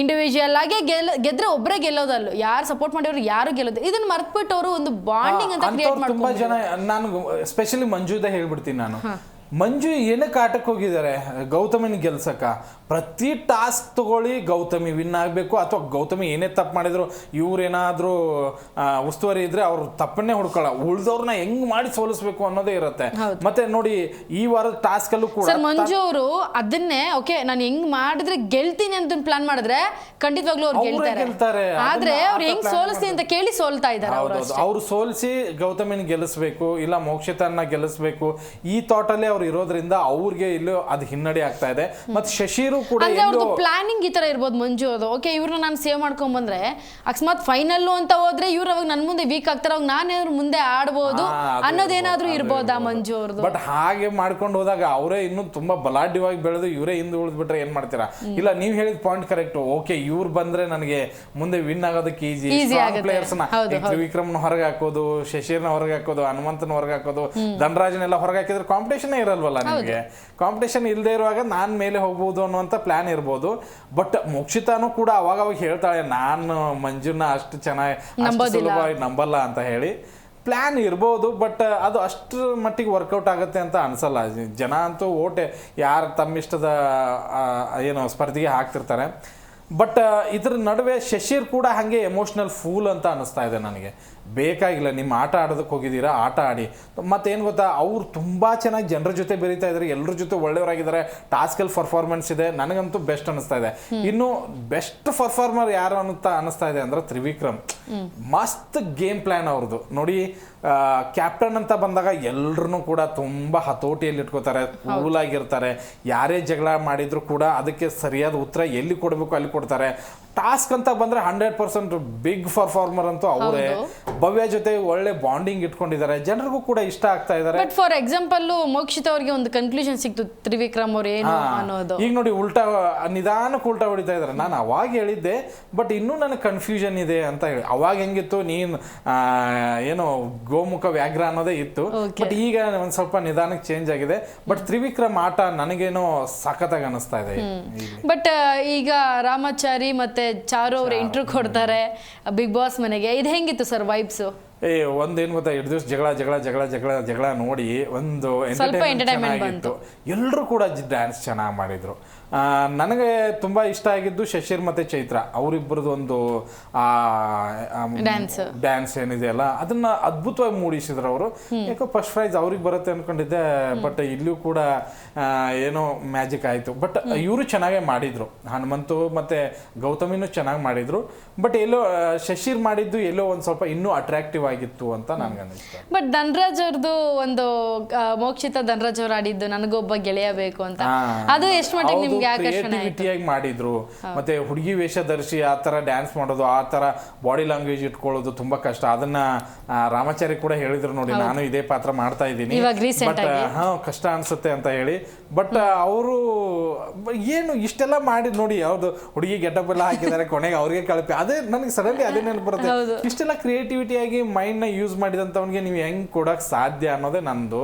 S1: ಇಂಡಿವಿಜುವಲ್ ಆಗಿ ಗೆಲ್ ಗೆದ್ರೆ ಒಬ್ಬರೇ ಗೆಲ್ಲೋದಲ್ಲ. ಯಾರು ಸಪೋರ್ಟ್ ಮಾಡಿದ್ರು ಯಾರು ಗೆಲ್ಲೋದು? ಇದನ್ನ ಮರ್ತ್ಬಿಟ್ಟು ಅವರು ಒಂದು ಬಾಂಡಿಂಗ್ ಅಂತ ಕ್ರಿಯೇಟ್
S2: ತುಂಬಾ ಜನ ನಾನು ಸ್ಪೆಷಲಿ ಮಂಜುದ ಹೇಳ್ಬಿಡ್ತೀನಿ ನಾನು. ಮಂಜು ಏನಕ್ಕೆ ಆಟಕ್ಕೆ ಹೋಗಿದ್ದಾರೆ ಗೌತಮನ್ ಗೆಲ್ಸಕ್ಕ ಪ್ರತಿ ಟಾಸ್ಕ್ ತಗೊಳ್ಳಿ ಗೌತಮಿ ವಿನ್ ಆಗಬೇಕು. ಅಥವಾ ಗೌತಮಿ ಏನೇ ತಪ್ಪು ಮಾಡಿದ್ರು ಇವ್ರೇನಾದರೂ ಉಸ್ತುವಾರಿ ಇದ್ರೆ ಅವ್ರು ತಪ್ಪನ್ನೇ ಹುಡ್ಕೊಳ್ಳ ಉಳ್ದವ್ರನ್ನ ಹೆಂಗ್ ಮಾಡಿ ಸೋಲಿಸ್ಬೇಕು ಅನ್ನೋದೇ ಇರುತ್ತೆ. ಮತ್ತೆ ನೋಡಿ ಈ ವಾರದ ಟಾಸ್ಕ್ ಅಲ್ಲೂ ಕೂಡ
S1: ಸರ್ ಮಂಜು ಅವರು ಅದನ್ನೇ ಓಕೆ ನಾನು ಹೆಂಗ್ ಮಾಡಿದ್ರೆ ಗೆಲ್ತೀನಿ ಅಂತ ಪ್ಲಾನ್ ಮಾಡಿದ್ರೆ ಖಂಡಿತವಾಗ್ಲೂ ಅವ್ರು
S2: ಅವ್ರೇ
S1: ಗೆಲ್ತಾರೆ.
S2: ಗೆಲ್ತಾರೆ.
S1: ಆದ್ರೆ
S2: ಅದನ್ನ
S1: ಅವ್ರು ಹೆಂಗ್
S2: plan
S1: ಸೋಲಿಸ್ತೀನಿ ಅಂತ ಕೇಳಿ ಸೋಲ್ತಾ ಇದ್ದಾರೆ ಅವರು
S2: ಹೌದೌದು. ಅವ್ರು ಸೋಲಿಸಿ ಗೌತಮಿನ ಗೆಲ್ಲಿಸ್ಬೇಕು ಇಲ್ಲ ಮೋಕ್ಷಿತನ್ನ ಗೆಲ್ಲಿಸ್ಬೇಕು ಈ ಥಾಟ್ ಅಲ್ಲೇ ಅವ್ರು ಇರೋದ್ರಿಂದ ಅವ್ರಿಗೆ ಇಲ್ಲೂ ಅದು ಹಿನ್ನಡೆ ಆಗ್ತಾ ಇದೆ. ಮತ್ತೆ ಶಶಿರು ಕೂಡ
S1: ಅಂದ್ರೆ ಅವ್ರದ್ದು ಪ್ಲಾನಿಂಗ್ ಈ ತರ ಇರ್ಬೋದು ಮಂಜು ಅದು. ಓಕೆ ಇವ್ರನ್ನ ನಾನು ಸೇವ್ ಮಾಡ್ಕೊಂಡ್ ಬಂದ್ರೆ ಅಕಸ್ಮಾತ್ ಫೈನಲ್ ಅಂತ ಹೋದ್ರೆ ಇವ್ರು ಅವಾಗ ನನ್ ಮುಂದೆ ವೀಕ್ ಆಗ್ತಾರೆ. ಅವಾಗ ನಾನೇನಾದ್ರು ಮುಂದೆ ಆಡ್ಬೋದು ಅನ್ನೋದೇನಾದ್ರೂ
S2: ಇರ್ಬೋದು,
S1: ಮಂಜು ಅವ್ರದ್ದು
S2: ಬಟ್ ಹಾಗೆ ಮಾಡ್ಕೊಂಡು ಹೋದಾಗ ಅವರೇ ಇನ್ನು ತುಂಬಾ ಬಲಾಢ್ಯವಾಗಿ ಬೆಳೆದು ಇವರೇ ಹಿಂದೆ ಉಳಿದ್ಬಿಟ್ರೆ ಏನ್ ಮಾಡ್ತೀರಾ? ಇಲ್ಲ ನೀವ್ ಹೇಳಿದ ಪಾಯಿಂಟ್ ಕರೆಕ್ಟ್ ಓಕೆ ಇವ್ರು ಬಂದ್ರೆ ನನಗೆ ಮುಂದೆ ವಿನ್ ಆಗೋದಕ್ಕೆ ಈಜಿ. ಪ್ಲೇಯರ್ಸ್ನ ಹೊರಗೆ ಹಾಕೋದು ಶಶಿರ್ನ ಹೊರಗೆ ಹಾಕೋದು ಹನುಮಂತನ ಹೊರಗೆ ಹಾಕೋದು ಧನರಾಜನೆಲ್ಲ ಹೊರಗೆ ಹಾಕಿದ್ರೆ ಕಾಂಪಿಟೇಷನ್ ಇರಲ್ವಲ್ಲ ನಿಮಗೆ? ಕಾಂಪಿಟೇಷನ್ ಇಲ್ಲದೆ ಇರುವಾಗ ನಾನ್ ಮೇಲೆ ಹೋಗ್ಬೋದು ಅನ್ನುವಂತ ಪ್ಲಾನ್ ಇರ್ಬೋದು. ಬಟ್ ಮೋಕ್ಷಿತಾನು ಕೂಡ ಅವಾಗ ಅವಾಗ ಹೇಳ್ತಾಳೆ ನಾನು ಮಂಜುನ ಅಷ್ಟು ಚೆನ್ನಾಗಿ. ಸುಲಭವಾಗಿ ನಂಬಲ್ಲ ಅಂತ ಹೇಳಿ. ಪ್ಲ್ಯಾನ್ ಇರ್ಬೋದು ಬಟ್ ಅದು ಅಷ್ಟರ ಮಟ್ಟಿಗೆ ವರ್ಕೌಟ್ ಆಗುತ್ತೆ ಅಂತ ಅನ್ಸಲ್ಲ. ಜನ ಅಂತೂ ಓಟೆ ಯಾರು ತಮ್ಮಿಷ್ಟದ ಏನು ಸ್ಪರ್ಧೆಗೆ ಹಾಕ್ತಿರ್ತಾರೆ. ಬಟ್ ಇದ್ರ ನಡುವೆ ಶಶಿರ್ ಕೂಡ ಹಾಗೆ ಎಮೋಷ್ನಲ್ ಫೂಲ್ ಅಂತ ಅನಿಸ್ತಾ ಇದೆ ನನಗೆ. ಬೇಕಾಗಿಲ್ಲ ನಿಮ್ಮ ಆಟ ಆಡೋದಕ್ಕೆ ಹೋಗಿದ್ದೀರಾ ಆಟ ಆಡಿ. ಮತ್ತೇನು ಗೊತ್ತಾ ಅವ್ರು ತುಂಬ ಚೆನ್ನಾಗಿ ಜನರ ಜೊತೆ ಬೆರೀತಾ ಇದ್ದಾರೆ ಎಲ್ಲರ ಜೊತೆ ಒಳ್ಳೆಯವರಾಗಿದ್ದಾರೆ ಟಾಸ್ಕಲ್ಲಿ ಪರ್ಫಾರ್ಮೆನ್ಸ್ ಇದೆ ನನಗಂತೂ ಬೆಸ್ಟ್ ಅನಿಸ್ತಾ ಇದೆ. ಇನ್ನು ಬೆಸ್ಟ್ ಪರ್ಫಾರ್ಮರ್ ಯಾರು ಅಂತ ಅನಿಸ್ತಾ ಇದೆ ಅಂದ್ರೆ ತ್ರಿವಿಕ್ರಮ್. ಮಸ್ತ್ ಗೇಮ್ ಪ್ಲಾನ್ ಅವ್ರದ್ದು. ನೋಡಿ ಕ್ಯಾಪ್ಟನ್ ಅಂತ ಬಂದಾಗ ಎಲ್ಲರೂ ಕೂಡ ತುಂಬಾ ಹತೋಟಿಯಲ್ಲಿ ಇಟ್ಕೋತಾರೆ ಕೂಲಾಗಿರ್ತಾರೆ. ಯಾರೇ ಜಗಳ ಮಾಡಿದ್ರು ಕೂಡ ಅದಕ್ಕೆ ಸರಿಯಾದ ಉತ್ತರ ಎಲ್ಲಿ ಕೊಡಬೇಕು ಅಲ್ಲಿ ಕೊಡ್ತಾರೆ. ಟಾಸ್ಕ್ ಅಂತ ಬಂದ್ರೆ ಹಂಡ್ರೆಡ್ ಪರ್ಸೆಂಟ್ ಬಿಗ್ ಪರ್ಫಾರ್ಮರ್ ಅಂತೂ ಅವರೇ. ಭವ್ಯ ಜೊತೆ ಒಳ್ಳೆ ಬಾಂಡಿಂಗ್ ಇಟ್ಕೊಂಡಿದ್ದಾರೆ. ಜನರಿಗೂ ಕೂಡ ಇಷ್ಟ ಆಗ್ತಾ ಇದ್ದಾರೆ.
S1: ಬಟ್ ಫಾರ್ ಎಕ್ಸಾಂಪಲ್ ಮೋಕ್ಷಿತ ಅವರಿಗೆ ಒಂದು ಕನ್ಕ್ಲೂಷನ್ ಸಿಕ್ತು ತ್ರಿವಿಕ್ರಮ್ ಅವ್ರು ಏನು ಅನ್ನೋದು.
S2: ಈಗ ನೋಡಿ ಉಲ್ಟಾ ನಿಧಾನಕ್ಕೆ ಉಲ್ಟಾ ಹೊಡಿತಾ ಇದ್ದಾರೆ. ನಾನು ಅವಾಗ ಹೇಳಿದ್ದೆ ಬಟ್ ಇನ್ನೂ ನನಗೆ ಕನ್ಫ್ಯೂಷನ್ ಇದೆ ಅಂತ ಹೇಳಿ. ಅವಾಗ ಹೆಂಗಿತ್ತು ನೀನು ಏನು ಗೋಮುಖ ವ್ಯಾಘ್ರ ಅನ್ನೋದೇ ಇತ್ತು. ಬಟ್ ಈಗ ಒಂದ್ ಸ್ವಲ್ಪ ನಿಧಾನಕ್ಕೆ ಚೇಂಜ್ ಆಗಿದೆ. ಬಟ್ ತ್ರಿವಿಕ್ರಮ್ ಆಟ ನನಗೇನೋ ಸಖತ್ತಾಗಿ ಅನಿಸ್ತಾ ಇದೆ.
S1: ಬಟ್ ಈಗ ರಾಮಾಚಾರಿ ಮತ್ತೆ ಚಾರು ಅವ್ರ ಇಂಟ್ರ್ಯೂ ಕೊಡ್ತಾರೆ ಬಿಗ್ ಬಾಸ್ ಮನೆಗೆ. ಇದು ಹೆಂಗಿತ್ತು ಸರ್ ವೈಬ್ಸ್
S2: ಏ ಒಂದೇನು ಗೊತ್ತಾ ಎರಡು ದಿವಸ ಜಗಳ ಜಗಳ ಜಗಳ ಜಗಳ ಜಗಳ ನೋಡಿ ಒಂದು
S1: entertainment
S2: ಎಂಟರ್ಟೈನ್ಮೆಂಟ್ ಬಂತು. ಎಲ್ಲರೂ ಕೂಡ ಡ್ಯಾನ್ಸ್ ಚೆನ್ನಾಗಿ ಮಾಡಿದ್ರು. ನನಗೆ ತುಂಬಾ ಇಷ್ಟ ಆಗಿದ್ದು ಶಶಿರ್ ಮತ್ತೆ ಚೈತ್ರ. ಅವರಿಬ್ಬರದ್ದು ಒಂದು
S1: ಆ
S2: ಡ್ಯಾನ್ಸ್ ಏನಿದೆ ಅಲ್ಲ ಅದನ್ನ ಅದ್ಭುತವಾಗಿ ಮೂಡಿಸಿದ್ರು ಅವರು. ಯಾಕೋ ಫಸ್ಟ್ ಪ್ರೈಸ್ ಅವ್ರಿಗೆ ಬರುತ್ತೆ ಅನ್ಕೊಂಡಿದ್ದೆ ಬಟ್ ಇಲ್ಲಿಯೂ ಕೂಡ ಏನೋ ಮ್ಯಾಜಿಕ್ ಆಯ್ತು. ಬಟ್ ಇವರು ಚೆನ್ನಾಗೇ ಮಾಡಿದ್ರು. ಹನುಮಂತು ಮತ್ತೆ ಗೌತಮಿನೂ ಚೆನ್ನಾಗಿ ಮಾಡಿದ್ರು. ಬಟ್ ಎಲ್ಲೋ ಶಶಿರ್ ಮಾಡಿದ್ದು ಎಲ್ಲೋ ಒಂದ್ ಸ್ವಲ್ಪ ಇನ್ನೂ ಅಟ್ರಾಕ್ಟಿವ್ ಆಗಿತ್ತು ಅಂತ ನನಗೆ ಅನಿಸ್ತು
S1: ಬಟ್ ಧನ್ರಾಜ್ ಅವ್ರದ್ದು ಒಂದು ಮೋಕ್ಷಿತ ಧನ್ರಾಜ್ ಅವ್ರು ಆಡಿದ್ದು ನನಗೊಬ್ಬ ಗೆಳೆಯ ಬೇಕು ಅಂತ. ಅದು ಎಷ್ಟು ಮಟ್ಟಿಗೆ
S2: ಕ್ರಿಯೇಟಿವಿಟಿಯಾಗಿ ಮಾಡಿದ್ರು. ಮತ್ತೆ ಹುಡುಗಿ ವೇಷ ಧರಿಸಿ ಆ ತರ ಡ್ಯಾನ್ಸ್ ಮಾಡೋದು ಆ ತರ ಬಾಡಿ ಲ್ಯಾಂಗ್ವೇಜ್ ಇಟ್ಕೊಳ್ಳೋದು ತುಂಬಾ ಕಷ್ಟ. ಅದನ್ನ ರಾಮಾಚಾರಿ ಕೂಡ ಹೇಳಿದ್ರು ನೋಡಿ ನಾನು ಇದೇ ಪಾತ್ರ ಮಾಡ್ತಾ ಇದ್ದೀನಿ. ಬಟ್ ಹಾ ಕಷ್ಟ ಅನ್ಸುತ್ತೆ ಅಂತ ಹೇಳಿ. ಬಟ್ ಅವರು ಏನು ಇಷ್ಟೆಲ್ಲ ಮಾಡಿ ನೋಡಿ ಯಾವ್ದು ಹುಡುಗಿ ಗೆಟಪ್ ಎಲ್ಲ ಹಾಕಿದ್ದಾರೆ ಕೊನೆಗೆ ಅವ್ರಿಗೆ ಕಳಪೆ. ಅದೇ ನನಗೆ ಸಡನ್ಲಿ ಅದೇ ನೆನಪು ಬರುತ್ತೆ ಇಷ್ಟೆಲ್ಲ ಕ್ರಿಯೇಟಿವಿಟಿ ಆಗಿ ಮೈಂಡ್ನ ಯೂಸ್ ಮಾಡಿದಂತವನಿಗೆ ನೀವು ಹೆಂಗ್ ಕೊಡಕ್ ಸಾಧ್ಯ ಅನ್ನೋದೇ ನಂದು.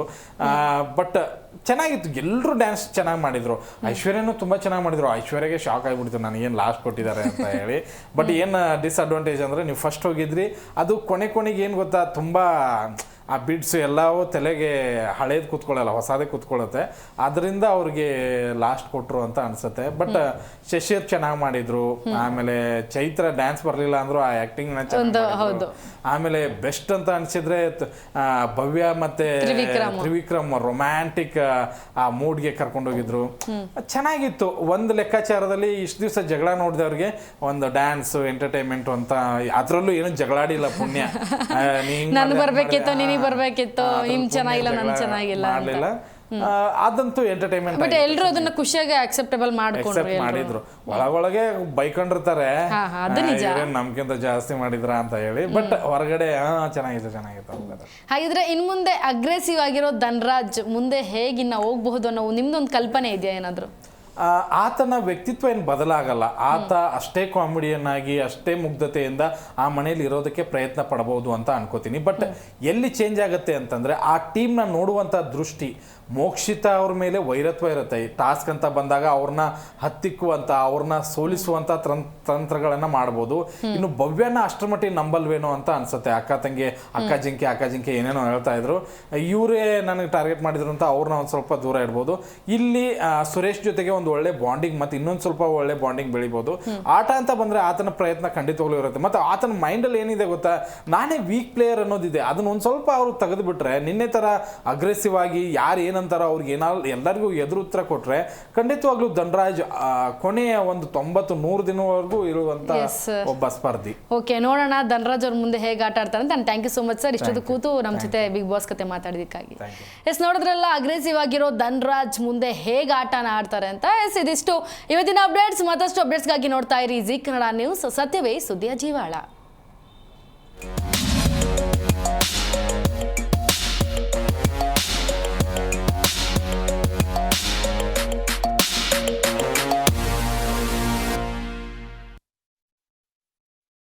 S2: ಬಟ್ ಚೆನ್ನಾಗಿತ್ತು. ಎಲ್ಲರೂ ಡ್ಯಾನ್ಸ್ ಚೆನ್ನಾಗಿ ಮಾಡಿದ್ರು. ಐಶ್ವರ್ಯನೂ ತುಂಬಾ ಚೆನ್ನಾಗಿ ಮಾಡಿದ್ರು. ಐಶ್ವರ್ಯಗೆ ಶಾಕ್ ಆಗಿಬಿಡ್ತು. ನನಗೇನು ಲಾಸ್ಟ್ ಕೊಟ್ಟಿದ್ದಾರೆ ಅಂತ ಹೇಳಿ. ಬಟ್ ಏನು ಡಿಸ್ಅಡ್ವಾಂಟೇಜ್ ಅಂದ್ರೆ ನೀವು ಫಸ್ಟ್ ಹೋಗಿದ್ರಿ. ಅದು ಕೊನೆ ಕೊನೆಗೆ ಏನು ಗೊತ್ತಾ? ತುಂಬಾ ಆ ಬಿಡ್ಸ್ ಎಲ್ಲವೂ ತಲೆಗೆ ಹಳೇದು ಕೂತ್ಕೊಳ್ಳಲ್ಲ ಹೊಸದೇ ಕೂತ್ಕೊಳ್ಳುತ್ತೆ. ಅದರಿಂದ ಅವ್ರಿಗೆ ಲಾಸ್ಟ್ ಕೊಟ್ಟರು ಅಂತ ಅನ್ಸುತ್ತೆ. ಬಟ್ ಶಶಿರ್ ಚೆನ್ನಾಗಿ ಮಾಡಿದ್ರು. ಆಮೇಲೆ ಚೈತ್ರ ಡ್ಯಾನ್ಸ್ ಬರಲಿಲ್ಲ ಅಂದ್ರು ಆ ಆಕ್ಟಿಂಗ್
S1: ಹೌದು.
S2: ಆಮೇಲೆ ಬೆಸ್ಟ್ ಅಂತ ಅನ್ಸಿದ್ರೆ ಭವ್ಯ ಮತ್ತೆ
S1: ತ್ರಿವಿಕ್ರಮ್.
S2: ತ್ರಿವಿಕ್ರಮ್ ರೊಮ್ಯಾಂಟಿಕ್ ಆ ಮೂಡ್ಗೆ ಕರ್ಕೊಂಡೋಗಿದ್ರು ಚೆನ್ನಾಗಿತ್ತು. ಒಂದು ಲೆಕ್ಕಾಚಾರದಲ್ಲಿ ಇಷ್ಟು ದಿವಸ ಜಗಳ ನೋಡಿದವ್ರಿಗೆ ಒಂದು ಡ್ಯಾನ್ಸ್ ಎಂಟರ್ಟೈನ್ಮೆಂಟ್ ಅಂತ ಅದರಲ್ಲೂ ಏನು ಜಗಳಾಡಿಲ್ಲ ಪುಣ್ಯ. ನೀನ್
S1: ಬರ್ಬೇಕಿತ್ತು, ಬರ್ಬೇಕಿತ್ತು, ನಿಮ್ ಚೆನ್ನಾಗಿಲ್ಲ, ನನ್ ಚೆನ್ನಾಗಿಲ್ಲ.
S2: ಮಾಡ್ಲಿಲ್ಲ. ಅದಂತೂ ಎಂಟರ್ಟೈನ್ಮೆಂಟ್
S1: ಬಟ್ ಎಲ್ರು ಅದನ್ನ ಖುಷಿಯಾಗಿ ಅಕ್ಸೆಪ್ಟಬಲ್ ಮಾಡ್ಕೊಂಡ್ರು
S2: ಮಾಡಿದ್ರು. ಒಳಗೊಳಗೆ ಬೈಕೊಂಡಿರ್ತಾರೆ. ನಮ್ಗಿಂತ ಜಾಸ್ತಿ ಮಾಡಿದ್ರ? ಅಂತ ಹೇಳಿ. ಬಟ್ ಹೊರಗಡೆ ಚೆನ್ನಾಗಿತ್ತು ಚೆನ್ನಾಗಿತ್ತು.
S1: ಹಾಗಿದ್ರೆ ಇನ್ ಮುಂದೆ ಅಗ್ರೆಸಿವ್ ಆಗಿರೋ ಧನ್ರಾಜ್ ಮುಂದೆ ಹೇಗಿನ್ನ ಹೋಗ್ಬಹುದು ಅನ್ನೋ ನಿಮ್ದೊಂದು ಕಲ್ಪನೆ ಇದೆಯಾ ಏನಾದ್ರು?
S2: ಆತನ ವ್ಯಕ್ತಿತ್ವ ಏನು ಬದಲಾಗಲ್ಲ. ಆತ ಅಷ್ಟೇ ಕಾಮಿಡಿಯನ್ ಆಗಿ ಅಷ್ಟೇ ಮುಗ್ಧತೆಯಿಂದ ಆ ಮನೆಯಲ್ಲಿ ಇರೋದಕ್ಕೆ ಪ್ರಯತ್ನ ಪಡಬಹುದು ಅಂತ ಅನ್ಕೋತೀನಿ. ಬಟ್ ಎಲ್ಲಿ ಚೇಂಜ್ ಆಗುತ್ತೆ ಅಂತಂದ್ರೆ ಆ ಟೀಮ್ನ ನೋಡುವಂತ ದೃಷ್ಟಿ ಮೋಕ್ಷಿತ ಅವ್ರ ಮೇಲೆ ವೈರತ್ವ ಇರುತ್ತೆ. ಟಾಸ್ಕ್ ಅಂತ ಬಂದಾಗ ಅವ್ರನ್ನ ಹತ್ತಿಕ್ಕುವಂತ ಅವ್ರನ್ನ ಸೋಲಿಸುವಂತ ತಂತ್ರಗಳನ್ನ ಮಾಡ್ಬೋದು. ಇನ್ನು ಭವ್ಯನ ಅಷ್ಟರ ಮಟ್ಟಿಗೆ ನಂಬಲ್ವೇನೋ ಅಂತ ಅನ್ಸುತ್ತೆ. ಅಕ್ಕ ತಂಗಿ ಅಕ್ಕ ಜಿಂಕೆ ಅಕ್ಕ ಜಿಂಕೆ ಏನೇನೋ ಹೇಳ್ತಾ ಇದ್ರು. ಇವರೇ ನನಗೆ ಟಾರ್ಗೆಟ್ ಮಾಡಿದ್ರು ಅಂತ ಅವ್ರನ್ನ ಒಂದು ಸ್ವಲ್ಪ ದೂರ ಇಡ್ಬೋದು. ಇಲ್ಲಿ ಸುರೇಶ್ ಜೊತೆಗೆ ಒಂದು ಒಳ್ಳೆ ಬಾಂಡಿಂಗ್ ಮತ್ತೆ ಇನ್ನೊಂದು ಸ್ವಲ್ಪ ಒಳ್ಳೆ ಬಾಂಡಿಂಗ್ ಬೆಳಿಬೋದು. ಆಟ ಅಂತ ಬಂದ್ರೆ ಆತನ ಪ್ರಯತ್ನ ಖಂಡಿತವಾಗ್ಲೂ ಇರುತ್ತೆ. ಮತ್ತೆ ಆತನ ಮೈಂಡಲ್ಲಿ ಏನಿದೆ ಗೊತ್ತಾ? ನಾನೇ ವೀಕ್ ಪ್ಲೇಯರ್ ಅನ್ನೋದಿದೆ. ಅದನ್ನ ಒಂದ್ ಸ್ವಲ್ಪ ಅವ್ರು ತೆಗೆದು ಬಿಟ್ರೆ ನಿನ್ನೆ ತರ ಅಗ್ರೆಸಿವ್ ಆಗಿ ಯಾರು ಏನಂತಾರೋ ಅವ್ರಿಗೆ ಏನಾದ್ರು ಎಲ್ಲರಿಗೂ ಎದುರು ಉತ್ತರ ಕೊಟ್ರೆ ಖಂಡಿತವಾಗ್ಲೂ ಧನರಾಜ್ ಕೊನೆಯ ಒಂದು ತೊಂಬತ್ತು ನೂರು ದಿನವರೆಗೂ ಇರುವಂತ. ಒಬ್ಬ ಸ್ಪರ್ಧಿ.
S1: ಓಕೆ ನೋಡೋಣ ಧನರಾಜ್ ಅವ್ರ ಮುಂದೆ ಹೇಗೆ ಆಟ ಆಡ್ತಾರೆ ಅಂತ. Thank you so much sir ಇಷ್ಟೊತ್ತು ಕೂತು ನಮ್ಮ ಜೊತೆ ಬಿಗ್ ಬಾಸ್ ಕತೆ ಮಾತಾಡಿದಕ್ಕಾಗಿ ಎಸ್ ನೋಡಿದ್ರೆಲ್ಲ ಅಗ್ರೆಸಿವ್ ಆಗಿರೋ ಧನ್ರಾಜ್ ಮುಂದೆ ಹೇಗೆ ಆಟನ ಆಡ್ತಾರೆ ಅಂತ. ಎಸ್ ಇದಿಷ್ಟು ಇವತ್ತಿನ ಅಪ್ಡೇಟ್ಸ್ ಮತ್ತಷ್ಟು ಅಪ್ಡೇಟ್ಸ್ಗಾಗಿ ನೋಡ್ತಾ ಇರಿ. ಜಿ ಕನ್ನಡ ನ್ಯೂಸ್ ಸತ್ಯವೇ ಸುದ್ದಿಯ ಜೀವಾಳ.